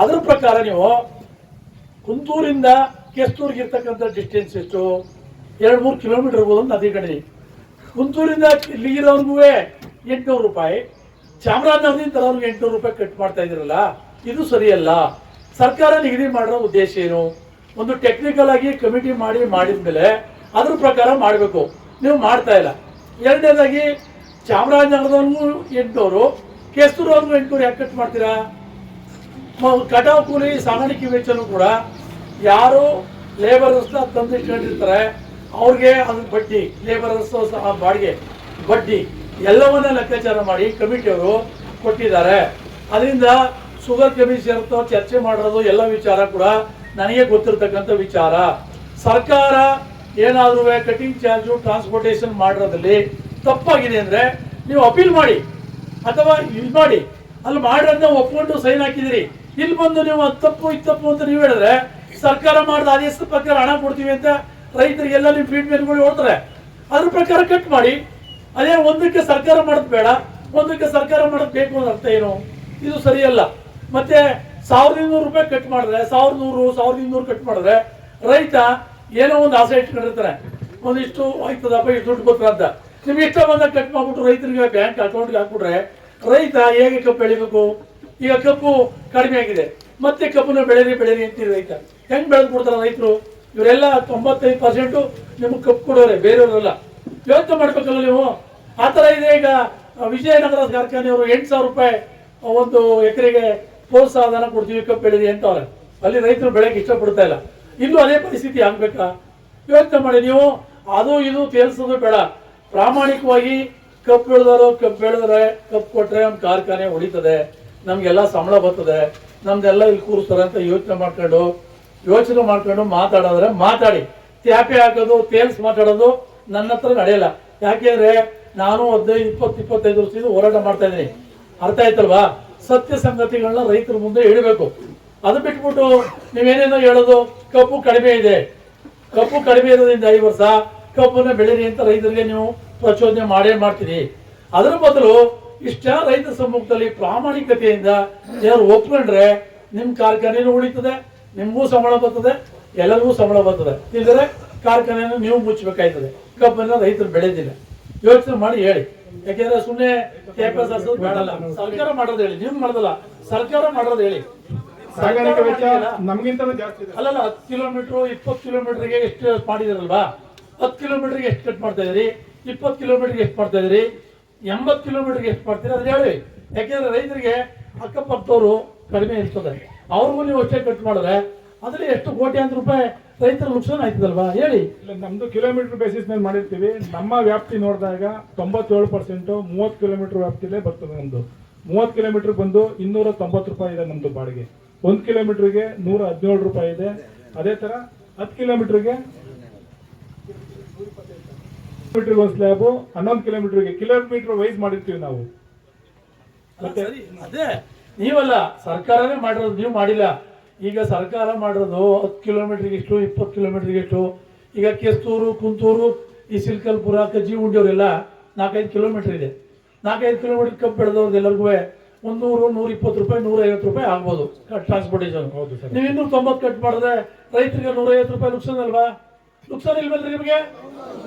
ಅದರ ಪ್ರಕಾರ ನೀವು ಕುಂತೂರಿಂದ ಕೆಸ್ತೂರ್ಗೆ ಇರ್ತಕ್ಕಂಥ ಡಿಸ್ಟೆನ್ಸ್ ಎಷ್ಟು? ಎರಡು ಮೂರು ಕಿಲೋಮೀಟರ್ ಇರ್ಬೋದು ಅಂತ ಅದೇ ಕಡೆ. ಕುಂತೂರಿಂದ ಇಲ್ಲಿರೋರ್ಗೂ ಎಂಟುನೂರು ರೂಪಾಯಿ. ಚಾಮರಾಜನಗರದಿಂದ ತರೋರ್ಗೆ ಎಂಟುನೂರು ರೂಪಾಯಿ ಕಟ್ ಮಾಡ್ತಾ ಇದ್ರಲ್ಲ ಇದು ಸರಿಯಲ್ಲ. ಸರ್ಕಾರ ನಿಗದಿ ಮಾಡಿರೋ ಉದ್ದೇಶ ಏನು? ಒಂದು ಟೆಕ್ನಿಕಲ್ ಆಗಿ ಕಮಿಟಿ ಮಾಡಿ ಮಾಡಿದ್ಮೇಲೆ ಅದ್ರ ಪ್ರಕಾರ ಮಾಡಬೇಕು. ನೀವು ಮಾಡ್ತಾ ಇಲ್ಲ. ಎರಡನೇದಾಗಿ ಚಾಮರಾಜನಗರದವ್ರಿಗೂ ಎಂಟುನೂರು ಕೆಸ್ತೂರವ್ರಿಗೂ ಎಂಟುನೂರು ಯಾಕೆ ಕಟ್ ಮಾಡ್ತೀರಾ? ಕಟಾವು ಕೂಲಿ ಸಾಗಾಣಿಕೆ ವೆಚ್ಚನೂ ಕೂಡ ಯಾರು ಲೇಬರರ್ಸ್ನ ತಂದಿಟ್ಕೊಂಡಿರ್ತಾರೆ ಅವ್ರಿಗೆ ಅದ್ರ ಬಡ್ಡಿ ಲೇಬರರ್ಸ್ ಬಾಡಿಗೆ ಬಡ್ಡಿ ಎಲ್ಲವನ್ನ ಲೆಕ್ಕಾಚಾರ ಮಾಡಿ ಕಮಿಟಿಯವರು ಕೊಟ್ಟಿದ್ದಾರೆ. ಅದರಿಂದ ಶುಗರ್ ಕಮಿಷನ್ ಚರ್ಚೆ ಮಾಡಿರೋದು ಎಲ್ಲ ವಿಚಾರ ಕೂಡ ನನಗೆ ಗೊತ್ತಿರತಕ್ಕಂಥ ವಿಚಾರ. ಸರ್ಕಾರ ಏನಾದರೂ ಕಟಿಂಗ್ ಚಾರ್ಜು ಟ್ರಾನ್ಸ್ಪೋರ್ಟೇಷನ್ ಮಾಡಿರೋದ್ರಲ್ಲಿ ತಪ್ಪಾಗಿದೆ ಅಂದ್ರೆ ನೀವು ಅಪೀಲ್ ಮಾಡಿ ಅಥವಾ ಇದು ಮಾಡಿ. ಅಲ್ಲಿ ಮಾಡಿರೋದನ್ನ ಒಪ್ಕೊಂಡು ಸೈನ್ ಹಾಕಿದಿರಿ ಇಲ್ಲಿ ಬಂದು ನೀವು ಅದು ತಪ್ಪು, ಇದು ತಪ್ಪು ಅಂತ ನೀವು ಹೇಳಿದ್ರೆ ಸರ್ಕಾರ ಮಾಡಿದ ಆದೇಶದ ಪ್ರಕಾರ ಹಣ ಕೊಡ್ತೀವಿ ಅಂತ ರೈತರಿಗೆಲ್ಲ ನಿಮ್ಮ ಫೀಡ್ಬ್ಯಾಕ್ಗಳು ಹೇಳ್ತಾರೆ. ಅದ್ರ ಪ್ರಕಾರ ಕಟ್ ಮಾಡಿ. ಅದೇ ಒಂದಕ್ಕೆ ಸರ್ಕಾರ ಮಾಡೋದು ಬೇಡ, ಒಂದಕ್ಕೆ ಸರ್ಕಾರ ಮಾಡೋದು ಬೇಕು ಅನ್ನೋ ಅರ್ಥ ಏನು? ಇದು ಸರಿಯಲ್ಲ. ಮತ್ತೆ ಸಾವಿರದ ಇನ್ನೂರು ರೂಪಾಯಿ ಕಟ್ ಮಾಡಿದ್ರೆ ಸಾವಿರದ ನೂರು ಸಾವಿರದ ಇನ್ನೂರು ಕಟ್ ಮಾಡಿದ್ರೆ ರೈತ ಏನೋ ಒಂದು ಆಸೆ ಇಟ್ಕೊಂಡಿರ್ತಾರೆ. ಒಂದಿಷ್ಟು ಆಯ್ತದಪ್ಪ ಇಷ್ಟು ದುಡ್ಡು ಗೊತ್ತರ ಅಂತ. ನಿಮ್ಗೆ ಇಷ್ಟ ಬಂದಾಗ ಕಟ್ ಮಾಡ್ಬಿಟ್ಟು ರೈತರಿಗೆ ಬ್ಯಾಂಕ್ ಅಕೌಂಟ್ಗೆ ಹಾಕ್ಬಿಟ್ರೆ, ರೈತ ಹೇಗೆ ಕಬ್ಬು ಬೆಳಿಬೇಕು? ಈಗ ಕಪ್ಪು ಕಡಿಮೆ ಆಗಿದೆ. ಮತ್ತೆ ಕಬ್ಬನ್ನ ಬೆಳೆರಿ ಬೆಳೆರಿ ಅಂತೀರಿ ರೈತ. ಹೆಂಗ್ ಬೆಳೆದು ರೈತರು? ಇವರೆಲ್ಲ ತೊಂಬತ್ತೈದು ಪರ್ಸೆಂಟು ನಿಮ್ಗೆ ಕಬ್ಬು ಕೊಡೋರೆ, ಬೇರೆಯವರೆಲ್ಲ. ವ್ಯವಸ್ಥೆ ಮಾಡ್ಬೇಕಲ್ಲ ನೀವು? ಆ ಥರ ಇದೆ ಈಗ ವಿಜಯನಗರ ಕಾರ್ಖಾನೆಯವರು ಎಂಟು ಸಾವಿರ ರೂಪಾಯಿ ಒಂದು ಎಕರೆಗೆ ಪ್ರೋತ್ಸಾಹನ ಕೊಡ್ತೀವಿ ಕಬ್ಬು ಬೆಳೆದಿ ಅಂತವ್ರೆ. ಅಲ್ಲಿ ರೈತರು ಬೆಳೆಗೆ ಇಷ್ಟಪಡ್ತಾ ಇಲ್ಲ. ಇಲ್ಲೂ ಅದೇ ಪರಿಸ್ಥಿತಿ ಆಗ್ಬೇಕಾ? ವ್ಯವಸ್ಥೆ ಮಾಡಿ ನೀವು. ಅದು, ಇದು, ತೇಲ್ಸೋದು ಬೇಡ. ಪ್ರಾಮಾಣಿಕವಾಗಿ ಕಪ್ ಬೆಳೆದವರು ಕಪ್ ಬೆಳೆದ್ರೆ ಕಪ್ ಕೊಟ್ರೆ ನಮ್ಮ ಕಾರ್ಖಾನೆ ಹೊಡಿತದೆ. ನಮ್ಗೆಲ್ಲ ಸಂಬಳ ಬರ್ತದೆ. ನಮ್ದೆಲ್ಲ ಇಲ್ಲಿ ಕೂರಿಸ್ತಾರೆ ಅಂತ ಯೋಚನೆ ಮಾಡ್ಕೊಂಡು ಯೋಚನೆ ಮಾಡ್ಕೊಂಡು ಮಾತಾಡಿದ್ರೆ ಮಾತಾಡಿ. ತ್ಯಾಪೆ ಹಾಕೋದು, ತೇಲ್ಸ್ ಮಾತಾಡೋದು ನನ್ನ ಹತ್ರ ನಡೆಯಲ್ಲ. ಯಾಕೆಂದ್ರೆ ನಾನು ಹದಿನೈದು, ಇಪ್ಪತ್ತು, ಇಪ್ಪತ್ತೈದು ವರ್ಷದಿಂದ ಹೋರಾಟ ಮಾಡ್ತಾ ಇದ್ದೀನಿ. ಅರ್ಥ ಆಯ್ತಲ್ವಾ? ಸತ್ಯ ಸಂಗತಿಗಳನ್ನ ರೈತರ ಮುಂದೆ ಇಡಬೇಕು. ಅದು ಬಿಟ್ಬಿಟ್ಟು ನೀವೇನೇನೋ ಹೇಳೋದು ಕಬ್ಬು ಕಡಿಮೆ ಇದೆ. ಕಬ್ಬು ಕಡಿಮೆ ಇರೋದ್ರಿಂದ ಐದು ವರ್ಷ ಕಬ್ಬನ್ನ ಬೆಳೀರಿ ಅಂತ ರೈತರಿಗೆ ನೀವು ಪ್ರಚೋದನೆ ಮಾಡೇ ಮಾಡ್ತೀರಿ. ಅದರ ಬದಲು ಇಷ್ಟೇ ರೈತ ಸಮ್ಮುಖದಲ್ಲಿ ಪ್ರಾಮಾಣಿಕತೆಯಿಂದ ಯಾರು ಒಪ್ಕೊಂಡ್ರೆ ನಿಮ್ ಕಾರ್ಖಾನೆನೂ ಉಳಿತದೆ ನಿಮ್ಗೂ ಸಂಬಳ ಬರ್ತದೆ ಎಲ್ಲರಿಗೂ ಸಂಬಳ ಬರ್ತದೆ. ಇಲ್ಲದ್ರೆ ಕಾರ್ಖಾನೆಯನ್ನು ನೀವು ಮುಚ್ಚಬೇಕಾಯ್ತದೆ ಕಬ್ಬನ್ನ ರೈತರು ಬೆಳೆದಿಲ್ಲ. ಯೋಚನೆ ಮಾಡಿ ಹೇಳಿ. ಯಾಕೆಂದ್ರೆ ಸುಮ್ಮನೆ ತೇಪೆ ಸರ್ಸೋದು ಬೇಡಲ್ಲ ಸರ್ಕಾರ ಮಾಡೋದು ಹೇಳಿ. ನೀವು ಮಾಡೋದಲ್ಲ. ಸರ್ಕಾರ ಮಾಡೋದು ಹೇಳಿ. ಮಾಡಿಲ್ಲ. ಇದೆ. ಅಲ್ಲಲ್ಲ ಹತ್ತು ಕಿಲೋಮೀಟರ್ ಇಪ್ಪತ್ತು ಕಿಲೋಮೀಟರ್ಗೆ ಎಷ್ಟು ಮಾಡಿದಿರಲ್ವಾ? ಹತ್ತು ಕಿಲೋಮೀಟರ್ಗೆ ಎಷ್ಟು ಕಟ್ ಮಾಡ್ತಾ ಇದ್ರಿ ಇಪ್ಪತ್ತು ಕಿಲೋಮೀಟರ್ಗೆ ಎಷ್ಟು ಮಾಡ್ತಾ ಇದ್ರಿ ಎಂಬತ್ತು ಕಿಲೋಮೀಟರ್ಗೆ ಎಷ್ಟು ಮಾಡ್ತೀರಿ ಅದು ಹೇಳಿ. ಯಾಕೆಂದ್ರೆ ರೈತರಿಗೆ ಅಕ್ಕಪಕ್ಕದವರು ಕಡಿಮೆ ಇರ್ತದೆ. ಅವ್ರಿಗೂ ನೀವು ಅಷ್ಟೇ ಕಟ್ ಮಾಡಿದ್ರೆ ಅದ್ರಲ್ಲಿ ಎಷ್ಟು ಕೋಟ್ಯಾಂತರ ರೂಪಾಯಿ ರೈತರ ನುಕ್ಸಾನ್ ಆಯ್ತದಲ್ವಾ? ಹೇಳಿ. ಇಲ್ಲ, ನಮ್ದು ಕಿಲೋಮೀಟರ್ ಬೇಸಿಸ್ ಮೇಲೆ ಮಾಡಿರ್ತೀವಿ. ನಮ್ಮ ವ್ಯಾಪ್ತಿ ನೋಡಿದಾಗ ತೊಂಬತ್ತೇಳು ಪರ್ಸೆಂಟ್ ಮೂವತ್ತು ಕಿಲೋಮೀಟರ್ ವ್ಯಾಪ್ತಿಲೇ ಬರ್ತದೆ ನಮ್ದು. ಮೂವತ್ತು ಕಿಲೋಮೀಟರ್ ಬಂದು ಇನ್ನೂರ ತೊಂಬತ್ತು ರೂಪಾಯಿ ಇದೆ ನಮ್ದು ಬಾಡಿಗೆ. ಒಂದು ಕಿಲೋಮೀಟರ್ಗೆ ನೂರ ಹದಿನೇಳು ರೂಪಾಯಿ ಇದೆ. ಅದೇ ತರ ಹತ್ತು ಕಿಲೋಮೀಟರ್ಗೆ ಕಿಲೋಮೀಟರ್ ಒಂದು ಸ್ಲ್ಯಾಬು ಹನ್ನೊಂದು ಕಿಲೋಮೀಟರ್ಗೆ ಕಿಲೋಮೀಟರ್ ವೈಸ್ ಮಾಡಿರ್ತೀವಿ ನಾವು. ಮತ್ತೆ ಅದೇ. ನೀವಲ್ಲ ಸರ್ಕಾರನೇ ಮಾಡಿರೋದು ನೀವು ಮಾಡಿಲ್ಲ. ಈಗ ಸರ್ಕಾರ ಮಾಡಿರೋದು ಹತ್ತು ಕಿಲೋಮೀಟರ್ಗೆ ಇಷ್ಟು ಇಪ್ಪತ್ತು ಕಿಲೋಮೀಟರ್ಗೆ ಇಷ್ಟು ಈಗ ಕೆಸ್ತೂರು ಕುಂತೂರು ಈ ಸಿಲ್ಕಲ್ಪುರ ಕಜ್ಜಿ ಉಂಡಿಯವರೆಲ್ಲ ನಾಲ್ಕೈದು ಕಿಲೋಮೀಟರ್ ಇದೆ. ನಾಲ್ಕೈದು ಕಿಲೋಮೀಟರ್ ಕಬ್ಬು ಬೆಳೆದವ್ರದ್ದು ಎಲ್ಲರಿಗೂ ಒಂದು ನೂರು ಇಪ್ಪತ್ತು ರೂಪಾಯಿ ನೂರೈವತ್ತು ರೂಪಾಯಿ ಆಗ್ಬೋದು ಟ್ರಾನ್ಸ್ಪೋರ್ಟೇಷನ್ ಹೌದು. ನೀವು ಇನ್ನೂರ ತೊಂಬತ್ತು ಕಟ್ ಮಾಡಿದ್ರೆ ರೈತರಿಗೆ ನೂರ ಐವತ್ತು ರೂಪಾಯಿ ನುಕ್ಸಾನ್ ಅಲ್ವಾ ನುಕ್ಸಾನ್ ಇಲ್ವಲ್ರಿ ನಿಮಗೆ?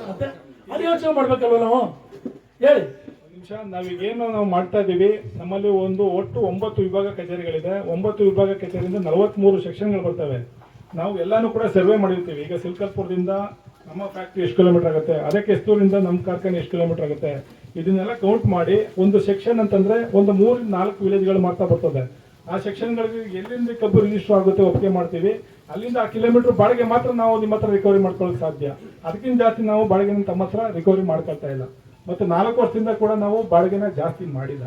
ಮತ್ತೆ ಅದು ಯೋಚನೆ ಮಾಡ್ಬೇಕಲ್ವ ನಾವು? ಹೇಳಿ. ನಿಮಿಷ, ನಾವೀಗೇನು ನಾವು ಮಾಡ್ತಾ ಇದ್ದೀವಿ, ನಮ್ಮಲ್ಲಿ ಒಂದು ಒಟ್ಟು ಒಂಬತ್ತು ವಿಭಾಗ ಕಚೇರಿಗಳಿದೆ. ಒಂಬತ್ತು ವಿಭಾಗ ಕಚೇರಿಯಿಂದ ನಲವತ್ಮೂರು ಸೆಕ್ಷನ್ಗಳು ಬರ್ತವೆ. ನಾವು ಎಲ್ಲಾನು ಕೂಡ ಸರ್ವೆ ಮಾಡಿರ್ತೀವಿ. ಈಗ ಸಿಲ್ಕಲ್ಪುರದಿಂದ ನಮ್ಮ ಫ್ಯಾಕ್ಟ್ರಿ ಎಷ್ಟು ಕಿಲೋಮೀಟರ್ ಆಗುತ್ತೆ, ಅದೇ ಕೆಸ್ತೂರಿಂದ ನಮ್ಮ ಕಾರ್ಖಾನೆ ಎಷ್ಟು ಕಿಲೋಮೀಟರ್ ಆಗುತ್ತೆ, ಇದನ್ನೆಲ್ಲ ಕೌಂಟ್ ಮಾಡಿ ಒಂದು ಸೆಕ್ಷನ್ ಅಂತಂದ್ರೆ ಒಂದು ಮೂರು ನಾಲ್ಕು ವಿಲೇಜ್ಗಳು ಮಾಡ್ತಾ ಬರ್ತದೆ. ಆ ಸೆಕ್ಷನ್ಗಳಿಗೆ ಎಲ್ಲಿಂದ ಕಬ್ಬು ರಿಜಿಸ್ಟರ್ ಆಗುತ್ತೆ ಒಪ್ಪಿಗೆ ಮಾಡ್ತೀವಿ. ಅಲ್ಲಿಂದ ಆ ಕಿಲೋಮೀಟರ್ ಬಾಡಿಗೆ ಮಾತ್ರ ನಾವು ನಿಮ್ಮ ಹತ್ರ ರಿಕವರಿ ಮಾಡ್ಕೊಳ್ಳೋಕೆ ಸಾಧ್ಯ. ಅದಕ್ಕಿಂತ ಜಾಸ್ತಿ ನಾವು ಬಾಡಿಗೆನ ತಮ್ಮ ಹತ್ರ ರಿಕವರಿ ಮಾಡ್ಕೊಳ್ತಾ ಇಲ್ಲ. ಮತ್ತೆ ನಾಲ್ಕು ವರ್ಷದಿಂದ ಕೂಡ ನಾವು ಬಾಡಿಗೆನ ಜಾಸ್ತಿ ಮಾಡಿಲ್ಲ.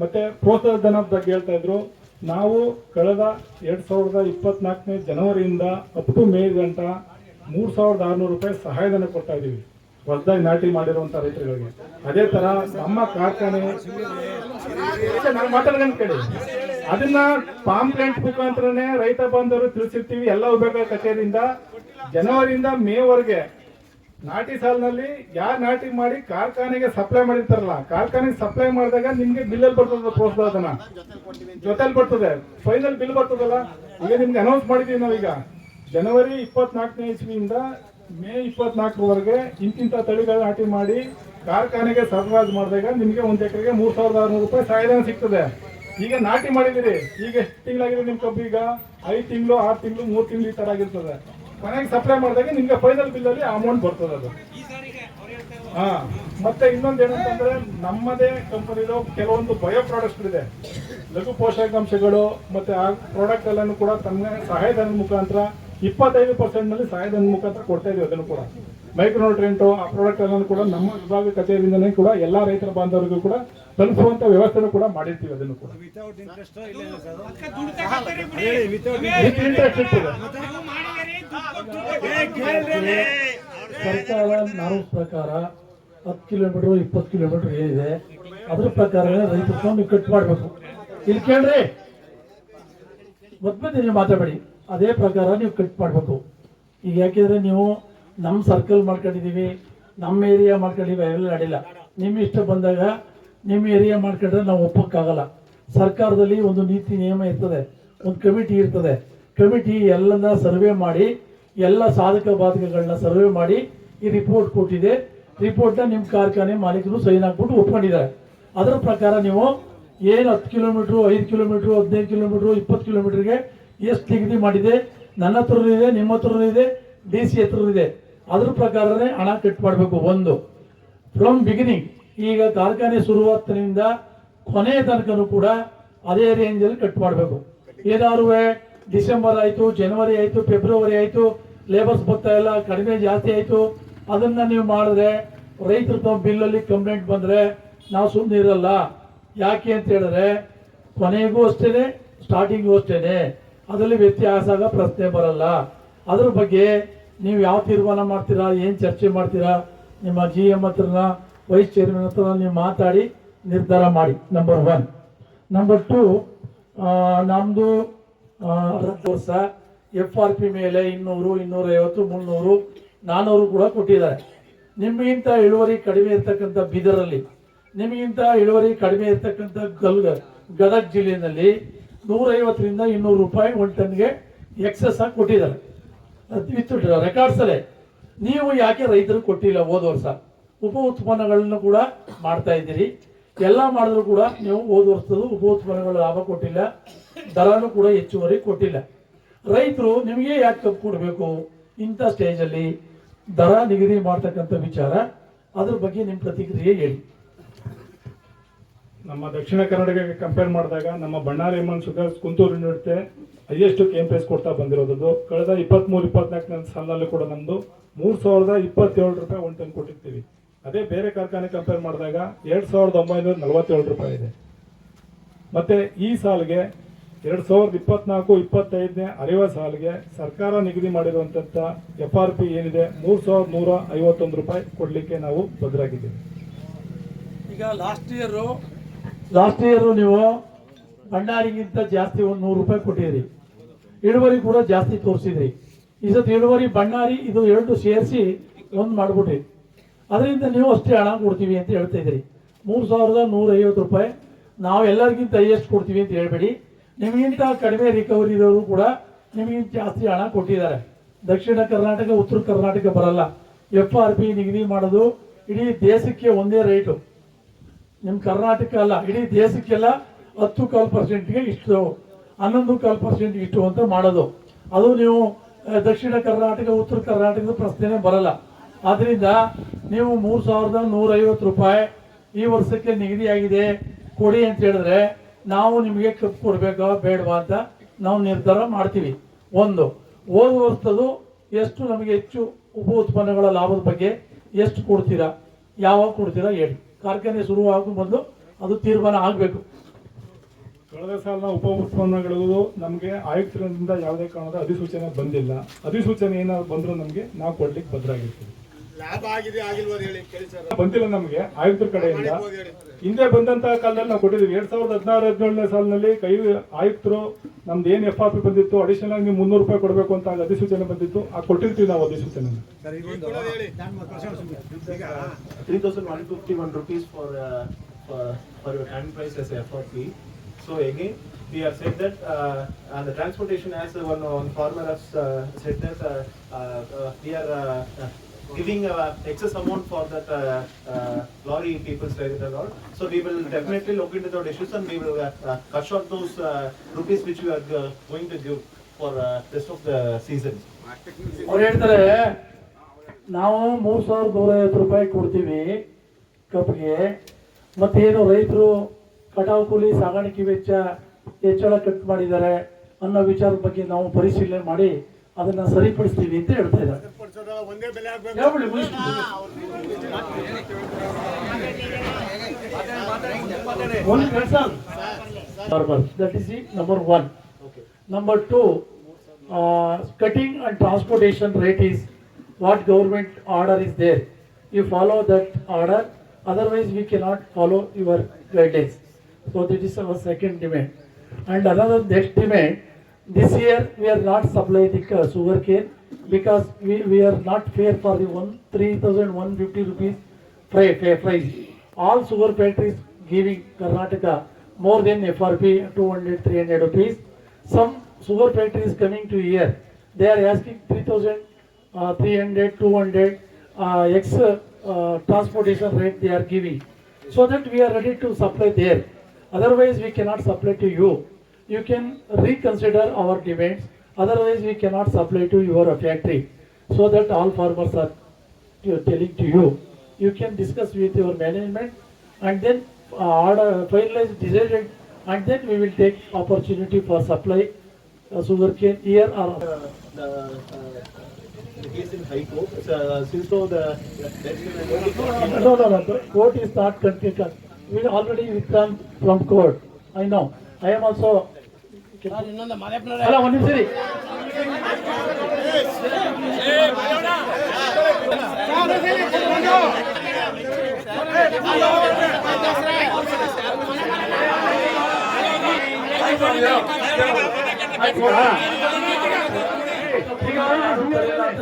ಮತ್ತೆ ಪ್ರೋತ್ಸಾಹ ಧನ ಬಗ್ಗೆ ಹೇಳ್ತಾ ಇದ್ರು. ನಾವು ಕಳೆದ ಎರಡು ಸಾವಿರದ ಇಪ್ಪತ್ನಾಲ್ಕನೇ ಜನವರಿಯಿಂದ ಅಪ್ ಟು ಮೇ ಗಂಟ ಮೂರು ಸಾವಿರದ ಆರುನೂರು ರೂಪಾಯಿ ಸಹಾಯಧನ ಕೊಡ್ತಾ ಇದೀವಿ ಹೊಸದಾಗಿ ನಾಟಿ ಮಾಡಿರುವಂತ ರೈತರುಗಳಿಗೆ. ಅದೇ ತರ ನಮ್ಮ ಕಾರ್ಖಾನೆ ಕೇಳಿ. ಅದನ್ನ ಪಾಂಪ್ಲೆಂಟ್ ಮುಖಾಂತರನೇ ರೈತ ಬಾಂಧವರು ತಿಳಿಸಿರ್ತೀವಿ, ಎಲ್ಲ ವಿಭಾಗ ಕಚೇರಿಯಿಂದ. ಜನವರಿಯಿಂದ ಮೇವರೆಗೆ ನಾಟಿ ಸಾಲಿನಲ್ಲಿ ಯಾರು ನಾಟಿ ಮಾಡಿ ಕಾರ್ಖಾನೆಗೆ ಸಪ್ಲೈ ಮಾಡಿರ್ತಾರಲ್ಲ, ಕಾರ್ಖಾನೆಗೆ ಸಪ್ಲೈ ಮಾಡಿದಾಗ ನಿಮ್ಗೆ ಬಿಲ್ಲಲ್ಲಿ ಬರ್ತದ ಪ್ರೋತ್ಸಾಹ ಅದನ್ನ. ಜೊತೆಲಿ ಬರ್ತದೆ. ಫೈನಲ್ ಬಿಲ್ ಬರ್ತದಲ್ಲ, ಈಗ ನಿಮ್ಗೆ ಅನೌನ್ಸ್ ಮಾಡಿದೀವಿ ನಾವೀಗ. ಜನವರಿ ಇಪ್ಪತ್ನಾಲ್ಕನೇ ಇಸ್ವಿಯಿಂದ ಮೇ ಇಪ್ಪತ್ನಾಲ್ಕರವರೆಗೆ ಇಂತಿಂತ ತಳಿಗಳ ನಾಟಿ ಮಾಡಿ ಕಾರ್ಖಾನೆಗೆ ಸರಬರಾಜು ಮಾಡಿದಾಗ ನಿಮಗೆ ಒಂದು ಎಕರೆಗೆ ಮೂರು ಸಾವಿರದ ಆರುನೂರು ರೂಪಾಯಿ ಸಹಾಯಧನ ಸಿಗ್ತದೆ. ಈಗ ನಾಟಿ ಮಾಡಿದಿರಿ ಈಗ ಎಷ್ಟು ತಿಂಗಳಾಗಿದೆ ನಿಮ್ ಕಬ್ಬು ಈಗ? ಐದು ತಿಂಗಳು, ಆರು ತಿಂಗಳು, ಮೂರು ತಿಂಗಳು ಈ ತರ ಆಗಿರ್ತದೆ. ಮನೆಗೆ ಸಪ್ಲೈ ಮಾಡಿದಾಗ ನಿಮ್ಗೆ ಫೈನಲ್ ಬಿಲ್ ಅಲ್ಲಿ ಅಮೌಂಟ್ ಬರ್ತದೆ ಅದು. ಹಾ. ಮತ್ತೆ ಇನ್ನೊಂದು ಏನಂತಂದ್ರೆ ನಮ್ಮದೇ ಕಂಪನಿದು ಕೆಲವೊಂದು ಬಯೋ ಪ್ರಾಡಕ್ಟ್ಸ್ ಇದೆ ಲಘು ಪೋಷಕಾಂಶಗಳು ಮತ್ತೆ ಆ ಪ್ರಾಡಕ್ಟ್ ಎಲ್ಲಾನು ಕೂಡ ತಮ್ಮ ಸಹಾಯಧನದ ಮುಖಾಂತರ ಇಪ್ಪತ್ತೈದು ಪರ್ಸೆಂಟ್ನಲ್ಲಿ ಸಹಾಯಧನ ಮುಖಾಂತರ ಕೊಡ್ತಾ ಇದೀವಿ ಅದನ್ನು ಕೂಡ. ಮೈಕ್ರೋನ್ಯೂಟ್ರೆಂಟ್ ಆ ಪ್ರಾಡಕ್ಟ್ ಅನ್ನೋದು ಕೂಡ ನಮ್ಮ ವಿಭಾಗ ಕಚೇರಿಯಿಂದನೇ ಕೂಡ ಎಲ್ಲಾ ರೈತರ ಬಾಂಧವರಿಗೂ ಕೂಡ ತಲುಪುವಂತ ವ್ಯವಸ್ಥೆನೂ ಕೂಡ ಮಾಡಿರ್ತೀವಿ ಅದನ್ನು ಕೂಡ. ಇರ್ತದೆ. ಸರ್ಕಾರ ನಾವು ಪ್ರಕಾರ ಹತ್ತು ಕಿಲೋಮೀಟರ್ ಇಪ್ಪತ್ತು ಕಿಲೋಮೀಟರ್ ಏನಿದೆ ಅದ್ರ ಪ್ರಕಾರ ರೈತರು ನೀವು ಕಟ್ ಮಾಡಬೇಕು. ಇಲ್ಲಿ ಕೇಳ್ರಿ. ಮತ್ತೆ ನೀವು ಮಾತಾಡಬೇಡಿ ಅದೇ ಪ್ರಕಾರ ನೀವು ಕಟ್ ಮಾಡಬೇಕು. ಈಗ ಯಾಕೆಂದ್ರೆ ನೀವು ನಮ್ಮ ಸರ್ಕಲ್ ಮಾಡ್ಕೊಂಡಿದ್ದೀವಿ ನಮ್ಮ ಏರಿಯಾ ಮಾಡ್ಕೊಂಡಿವಿ ಎಲ್ಲ ಅಡಿಲ್ಲ ನಿಮ್ಮ ಇಷ್ಟ ಬಂದಾಗ ನಿಮ್ಮ ಏರಿಯಾ ಮಾಡ್ಕೊಂಡ್ರೆ ನಾವು ಒಪ್ಪಕ್ಕಾಗಲ್ಲ. ಸರ್ಕಾರದಲ್ಲಿ ಒಂದು ನೀತಿ ನಿಯಮ ಇರ್ತದೆ, ಒಂದು ಕಮಿಟಿ ಇರ್ತದೆ. ಕಮಿಟಿ ಎಲ್ಲನ ಸರ್ವೆ ಮಾಡಿ, ಎಲ್ಲ ಸಾಧಕ ಬಾಧಕಗಳನ್ನ ಸರ್ವೆ ಮಾಡಿ ಈ ರಿಪೋರ್ಟ್ ಕೊಟ್ಟಿದೆ. ರಿಪೋರ್ಟ್ನ ನಿಮ್ಮ ಕಾರ್ಖಾನೆ ಮಾಲೀಕರು ಸೈನ್ ಹಾಕ್ಬಿಟ್ಟು ಒಪ್ಕೊಂಡಿದ್ದಾರೆ. ಅದರ ಪ್ರಕಾರ ನೀವು ಏನು ಹತ್ತು ಕಿಲೋಮೀಟ್ರು ಐದು ಕಿಲೋಮೀಟ್ರು ಹದಿನೈದು ಕಿಲೋಮೀಟ್ರು ಇಪ್ಪತ್ತು ಕಿಲೋಮೀಟ್ರಿಗೆ ಎಷ್ಟು ನಿಗದಿ ಮಾಡಿದೆ? ನನ್ನ ಹತ್ರ ಇದೆ, ನಿಮ್ಮ ಹತ್ರ ಇದೆ ಡಿ ಸಿ ಹತ್ರ ಇದೆ. ಅದ್ರ ಪ್ರಕಾರನೇ ಹಣ ಕಟ್ ಮಾಡಬೇಕು ಒಂದು. ಫ್ರಮ್ ಬಿಗಿನಿಂಗ್ ಈಗ ಕಾರ್ಖಾನೆ ಶುರುವಾತಿನಿಂದ ಕೊನೆಯ ತನಕನೂ ಕೂಡ ಅದೇ ರೇಂಜಲ್ಲಿ ಕಟ್ ಮಾಡಬೇಕು. ಏನಾದ್ರೂ ಡಿಸೆಂಬರ್ ಆಯಿತು, ಜನವರಿ ಆಯಿತು ಫೆಬ್ರವರಿ ಆಯಿತು ಲೇಬರ್ಸ್ ಬರ್ತಾ ಇಲ್ಲ, ಕಡಿಮೆ ಜಾಸ್ತಿ ಆಯಿತು, ಅದನ್ನ ನೀವು ಮಾಡಿದ್ರೆ ರೈತರು ತಮ್ಮ ಬಿಲ್ಲಲ್ಲಿ ಕಂಪ್ಲೇಂಟ್ ಬಂದರೆ ನಾವು ಸುಮ್ಮನೆ ಇರಲ್ಲ. ಯಾಕೆ ಅಂತ ಹೇಳಿದ್ರೆ ಕೊನೆಗೂ ಅಷ್ಟೇನೆ ಸ್ಟಾರ್ಟಿಂಗು ಅಷ್ಟೇ ಅದರಲ್ಲಿ ವ್ಯತ್ಯಾಸ ಆಗ ಪ್ರಶ್ನೆ ಬರಲ್ಲ. ಅದ್ರ ಬಗ್ಗೆ ನೀವು ಯಾವ ತೀರ್ಮಾನ ಮಾಡ್ತೀರಾ, ಏನು ಚರ್ಚೆ ಮಾಡ್ತೀರಾ, ನಿಮ್ಮ ಜಿ ಎಂ ಹತ್ರನ ವೈಸ್ ಚೇರ್ಮನ್ ಹತ್ರ ನೀವು ಮಾತಾಡಿ, ನಿರ್ಧಾರ ಮಾಡಿ ನಂಬರ್ ಒನ್ ನಂಬರ್ ಟು ನಮ್ಮದು ವರ್ಷ ಎಫ್ ಆರ್ ಪಿ ಮೇಲೆ ಇನ್ನೂರು, ಇನ್ನೂರೈವತ್ತು, ಮುನ್ನೂರು ನಾನ್ನೂರು ಕೂಡ ಕೊಟ್ಟಿದ್ದಾರೆ. ನಿಮಗಿಂತ ಇಳುವರಿ ಕಡಿಮೆ ಇರ್ತಕ್ಕಂಥ ಬೀದರಲ್ಲಿ, ನಿಮಗಿಂತ ಇಳುವರಿ ಕಡಿಮೆ ಇರ್ತಕ್ಕಂಥ ಗಲ್, ಗದಗ ಜಿಲ್ಲೆಯಲ್ಲಿ ನೂರೈವತ್ತರಿಂದ ಇನ್ನೂರು ರೂಪಾಯಿ ಒನ್ ಟನ್ಗೆ ಎಕ್ಸಸ್ ಆಗಿ ಕೊಟ್ಟಿದ್ದಾರೆ. ವಿತ್ ರೆಕಾರ್ಡ್ಸ್ ಅಲ್ಲೇ ನೀವು ಯಾಕೆ ರೈತರು ಕೊಟ್ಟಿಲ್ಲ ಹೋದ ವರ್ಷ? ಉಪ ಉತ್ಪನ್ನಗಳನ್ನು ಕೂಡ ಮಾಡ್ತಾ ಇದ್ದೀರಿ. ಎಲ್ಲ ಮಾಡಿದ್ರು ಕೂಡ ನೀವು ಹೋದ ವರ್ಷದ ಉಪ ಉತ್ಪನ್ನಗಳು ಲಾಭ ಕೊಟ್ಟಿಲ್ಲ, ದರನೂ ಕೂಡ ಹೆಚ್ಚುವರಿ ಕೊಟ್ಟಿಲ್ಲ. ರೈತರು ನಿಮಗೆ ಯಾಕೆ ಕಬ್ಬು ಕೊಡಬೇಕು? ಇಂಥ ಸ್ಟೇಜಲ್ಲಿ ದರ ನಿಗದಿ ಮಾಡ್ತಕ್ಕಂಥ ವಿಚಾರ. ಅದ್ರ ಬಗ್ಗೆ ನಿಮ್ಮ ಪ್ರತಿಕ್ರಿಯೆ ಹೇಳಿ. ನಮ್ಮ ದಕ್ಷಿಣ ಕನ್ನಡಕ್ಕೆ ಕಂಪೇರ್ ಮಾಡಿದಾಗ ನಮ್ಮ ಬಳ್ಳಾರಿ ಮನ್ ಸುಧಾರ್ಸ್ ಕುಂತೂರು ನೀಡುತ್ತೆ ಹೈಯೆಸ್ಟ್ ಎಂ ಪ್ರೈಸ್ ಕೊಡ್ತಾ ಬಂದಿರೋದು ಕಳೆದ ಇಪ್ಪತ್ತ್ಮೂರು ಇಪ್ಪತ್ನಾಲ್ಕನೇ ಸಾಲಿನಲ್ಲಿ ಕೂಡ ನಮ್ಮದು ಮೂರು ಸಾವಿರದ ಇಪ್ಪತ್ತೇಳು ರೂಪಾಯಿ ಒನ್ ಟನ್ ಕೊಟ್ಟಿರ್ತೀವಿ. ಅದೇ ಬೇರೆ ಕಾರ್ಖಾನೆ ಕಂಪೇರ್ ಮಾಡಿದಾಗ ಎರಡು ಸಾವಿರದ ಒಂಬೈನೂರ ನಲವತ್ತೇಳು ರೂಪಾಯಿ ಇದೆ. ಮತ್ತು ಈ ಸಾಲಿಗೆ ಎರಡು ಸಾವಿರದ ಇಪ್ಪತ್ನಾಲ್ಕು ಇಪ್ಪತ್ತೈದನೇ ಅರಿವ ಸಾಲಿಗೆ ಸರ್ಕಾರ ನಿಗದಿ ಮಾಡಿರುವಂಥ ಎಫ್ ಆರ್ ಪಿ ಏನಿದೆ ಮೂರು ಸಾವಿರದ ನೂರ ಐವತ್ತೊಂದು ರೂಪಾಯಿ ಕೊಡಲಿಕ್ಕೆ ನಾವು ಬದಲಾಗಿದ್ದೀವಿ ಈಗ ಲಾಸ್ಟ್ ಇಯರು ಲಾಸ್ಟ್ ಇಯರು ನೀವು ಬಳ್ಳಾರಿಗಿಂತ ಜಾಸ್ತಿ ಒಂದು ನೂರು ರೂಪಾಯಿ ಕೊಟ್ಟಿದ್ರಿ ಇಳುವರಿ ಕೂಡ ಜಾಸ್ತಿ ತೋರಿಸಿದ್ರಿ. ಈ ಸತಿ ಇಳುವರಿ ಬಣ್ಣಾರಿ ಇದು ಎರಡು ಸೇರಿಸಿ ಒಂದು ಮಾಡ್ಬಿಟ್ರಿ. ಅದರಿಂದ ನೀವು ಅಷ್ಟೇ ಹಣ ಕೊಡ್ತೀವಿ ಅಂತ ಹೇಳ್ತಾ ಇದ್ರಿ. ಮೂರು ಸಾವಿರದ ನೂರೈವತ್ತು ರೂಪಾಯಿ ನಾವು ಎಲ್ಲರಿಗಿಂತ ಹೈಯೆಸ್ಟ್ ಕೊಡ್ತೀವಿ ಅಂತ ಹೇಳ್ಬೇಡಿ. ನಿಮಗಿಂತ ಕಡಿಮೆ ರಿಕವರಿ ಇರೋರು ಕೂಡ ನಿಮಗಿಂತ ಜಾಸ್ತಿ ಹಣ ಕೊಟ್ಟಿದ್ದಾರೆ. ದಕ್ಷಿಣ ಕರ್ನಾಟಕ, ಉತ್ತರ ಕರ್ನಾಟಕ ಬರಲ್ಲ. ಎಫ್ ಆರ್ ಪಿ ನಿಗದಿ ಮಾಡೋದು ಇಡೀ ದೇಶಕ್ಕೆ ಒಂದೇ ರೇಟು ನಿಮ್ಮ ಕರ್ನಾಟಕ ಅಲ್ಲ, ಇಡೀ ದೇಶಕ್ಕೆಲ್ಲ ಹತ್ತು ಕಾಲು ಪರ್ಸೆಂಟ್ಗೆ ಇಷ್ಟು ಹನ್ನೊಂದು ಕಾಲು ಪರ್ಸೆಂಟ್ ಇಷ್ಟು ಅಂತ ಮಾಡೋದು. ಅದು ನೀವು ದಕ್ಷಿಣ ಕರ್ನಾಟಕ, ಉತ್ತರ ಕರ್ನಾಟಕದ ಪ್ರಶ್ನೆನೇ ಬರಲ್ಲ. ಆದ್ದರಿಂದ ನೀವು ಮೂರು ಸಾವಿರದ ನೂರೈವತ್ತು ರೂಪಾಯಿ ಈ ವರ್ಷಕ್ಕೆ ನಿಗದಿಯಾಗಿದೆ, ಕೊಡಿ ಅಂತ ಹೇಳಿದ್ರೆ ನಾವು ನಿಮಗೆ ಕಪ್ ಕೊಡಬೇಕಾ ಬೇಡವಾ ಅಂತ ನಾವು ನಿರ್ಧಾರ ಮಾಡ್ತೀವಿ. ಒಂದು, ಹೋದ ವರ್ಷದ್ದು ಎಷ್ಟು ನಮಗೆ ಹೆಚ್ಚು ಉಪ ಉತ್ಪನ್ನಗಳ ಲಾಭದ ಬಗ್ಗೆ ಎಷ್ಟು ಕೊಡ್ತೀರಾ? ಯಾವಾಗ ಕೊಡ್ತೀರಾ ಹೇಳಿ. ಕಾರ್ಖಾನೆ ಶುರು ಆಗೋ ಮೊದಲು ಅದು ತೀರ್ಮಾನ ಆಗಬೇಕು. ಕಳೆದ ಸಾಲ ಉಪ ಉತ್ಪನ್ನಗಳು ನಮಗೆ ಆಯುಕ್ತರಿಂದ ಯಾವುದೇ ಕಾರಣದ ಅಧಿಸೂಚನೆ ಬಂದಿಲ್ಲ. ಅಧಿಸೂಚನೆ ಏನಾದ್ರು ಬಂದರೂ ನಮಗೆ ನಾವು ಕೊಡ್ಲಿಕ್ಕೆ ಭದ್ರಾಗಿರ್ತೀವಿ. ಬಂದಿಲ್ಲ ನಮಗೆ ಆಯುಕ್ತರ ಕಡೆಯಿಂದ. ಹಿಂದೆ ಬಂದಂತಹ ಕಾಲದಲ್ಲಿ ನಾವು ಕೊಟ್ಟಿದ್ದೀವಿ. ಎರಡ್ ಸಾವಿರದ ಹದಿನಾರು ಹದಿನೇಳನೇ ಸಾಲಿನಲ್ಲಿ ಕೈ ಆಯುಕ್ತರು ನಮ್ದು ಏನ್ ಎಫ್ ಆರ್ ಪಿ ಬಂದಿತ್ತು ಅಡಿಷನಲ್ ಆಗಿ ನೀವು ಮುನ್ನೂರು ರೂಪಾಯಿ ಕೊಡಬೇಕು ಅಂತ ಅಧಿಸೂಚನೆ ಬಂದಿತ್ತು. ಆ ಕೊಟ್ಟಿರ್ತೀವಿ ನಾವು ಅಧಿಸೂಚನೆ. For 3,151 rupees for, for for, or your time price as FRP. So again, we have said that, uh, the transportation as one, one farmer has, uh, said that, uh, uh, uh, we are, uh, uh, giving, uh, excess amount for that, uh, uh, lorry people's like that. So we will definitely look into those issues and we will, uh, uh, cut short those, uh, rupees which we are uh, going to give for, uh, rest of the season. ನಾವು ಮೂರು ಸಾವಿರದ ನೂರೈವತ್ತು ರೂಪಾಯಿ ಕೊಡ್ತೀವಿ ಕಬ್ಬಿಗೆ ಮತ್ತೇನು ರೈತರು ಕಟಾವು ಕೂಲಿ ಸಾಗಾಣಿಕೆ ವೆಚ್ಚ ಹೆಚ್ಚಳ ಕಟ್ ಮಾಡಿದ್ದಾರೆ ಅನ್ನೋ ವಿಚಾರದ ಬಗ್ಗೆ ನಾವು ಪರಿಶೀಲನೆ ಮಾಡಿ ಅದನ್ನ ಸರಿಪಡಿಸ್ತೀವಿ ಅಂತ ಹೇಳ್ತಾ ಇದ್ದಾರೆ ದಟ್ ಇಸ್ ಈ number one number two cutting and transportation rate is what government order is there. You follow that order, otherwise we cannot follow your guidelines. So that is our second demand. And another next demand, this year we are not supplying the uh, sugar cane because we, we are not fair for the one, three thousand one fifty rupees fair, price. All sugar factories giving Karnataka more than FRP 200, 300 rupees. Some sugar factories coming to here, they are asking 3000, uh, 300, 200, uh, uh, transportation rate they are giving. So that we are ready to supply there. Otherwise, we cannot supply to you. You can reconsider our demands. Otherwise, we cannot supply to your factory. So that all farmers are telling to you. You can discuss with your management and then uh, order, finalize, decided, and then we will take opportunity for supply uh, sugarcane here or. Uh, the, uh, the case in High Court, uh, since though the. No, no, no, the court is not continued. We already withdrawn from court. I know. I am also ಅಲ್ಲ ಒಂದು ಸರಿ ಈಗ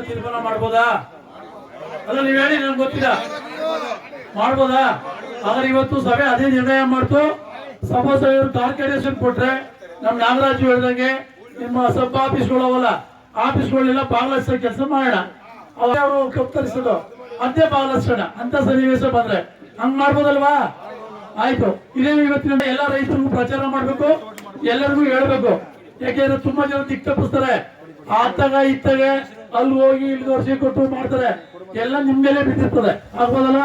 ತೀರ್ಮಾನ ಮಾಡ್ಬೋದಾ ಅಲ್ಲ ನೀವ್ ಹೇಳಿ ನನ್ಗೆ ಗೊತ್ತಿಲ್ಲ ಮಾಡ್ಬೋದಾ? ಆದ್ರೆ ಇವತ್ತು ಸಭೆ ಅದೇ ನಿರ್ಣಯ ಮಾಡ್ತು. ಸಭಾಸದರು ಕಾರ್ಪೊರೇಷನ್ ಕೊಟ್ರೆ ನಮ್ ನಾಗರಾಜು ಹೇಳ್ದಂಗೆ ನಿಮ್ಮ ಸಬ್ ಆಫೀಸ್ಗಳು ಅವಲ್ಲ ಆಫೀಸ್ಗಳೆಲ್ಲ ಬಾಗ್ಲಿಸೋ ಕೆಲಸ ಮಾಡೋಣ. ಅವರು ಕಪ್ತರಿಸೋದು ಅದೇ ಬಾಗ್ಲಿಸೋಣ ಅಂತ ಸನ್ನಿವೇಶ ಬಂದ್ರೆ. ಹಂಗ್ ಮಾಡ್ಬೋದಲ್ವಾ? ಆಯ್ತು. ಇದೇ ಇವತ್ತಿನ ಎಲ್ಲ ರೈತರಿಗೂ ಪ್ರಚಾರ ಮಾಡ್ಬೇಕು, ಎಲ್ಲರಿಗೂ ಹೇಳ್ಬೇಕು. ಯಾಕೆಂದ್ರೆ ತುಂಬಾ ಜನ ದಿಕ್ ತಪ್ಪಿಸ್ತಾರೆ. ಆತಾಗ ಇತ್ತಗೆ ಅಲ್ಲಿ ಹೋಗಿ ಇಲ್ಲಿ ವರ್ಷ ಕೊಟ್ಟು ಮಾಡ್ತಾರೆ. ಎಲ್ಲ ನಿಮ್ಮ ಮೇಲೆ ಬಿದ್ದಿರ್ತದೆ. ಆಗ್ಬೋದಲ್ಲ?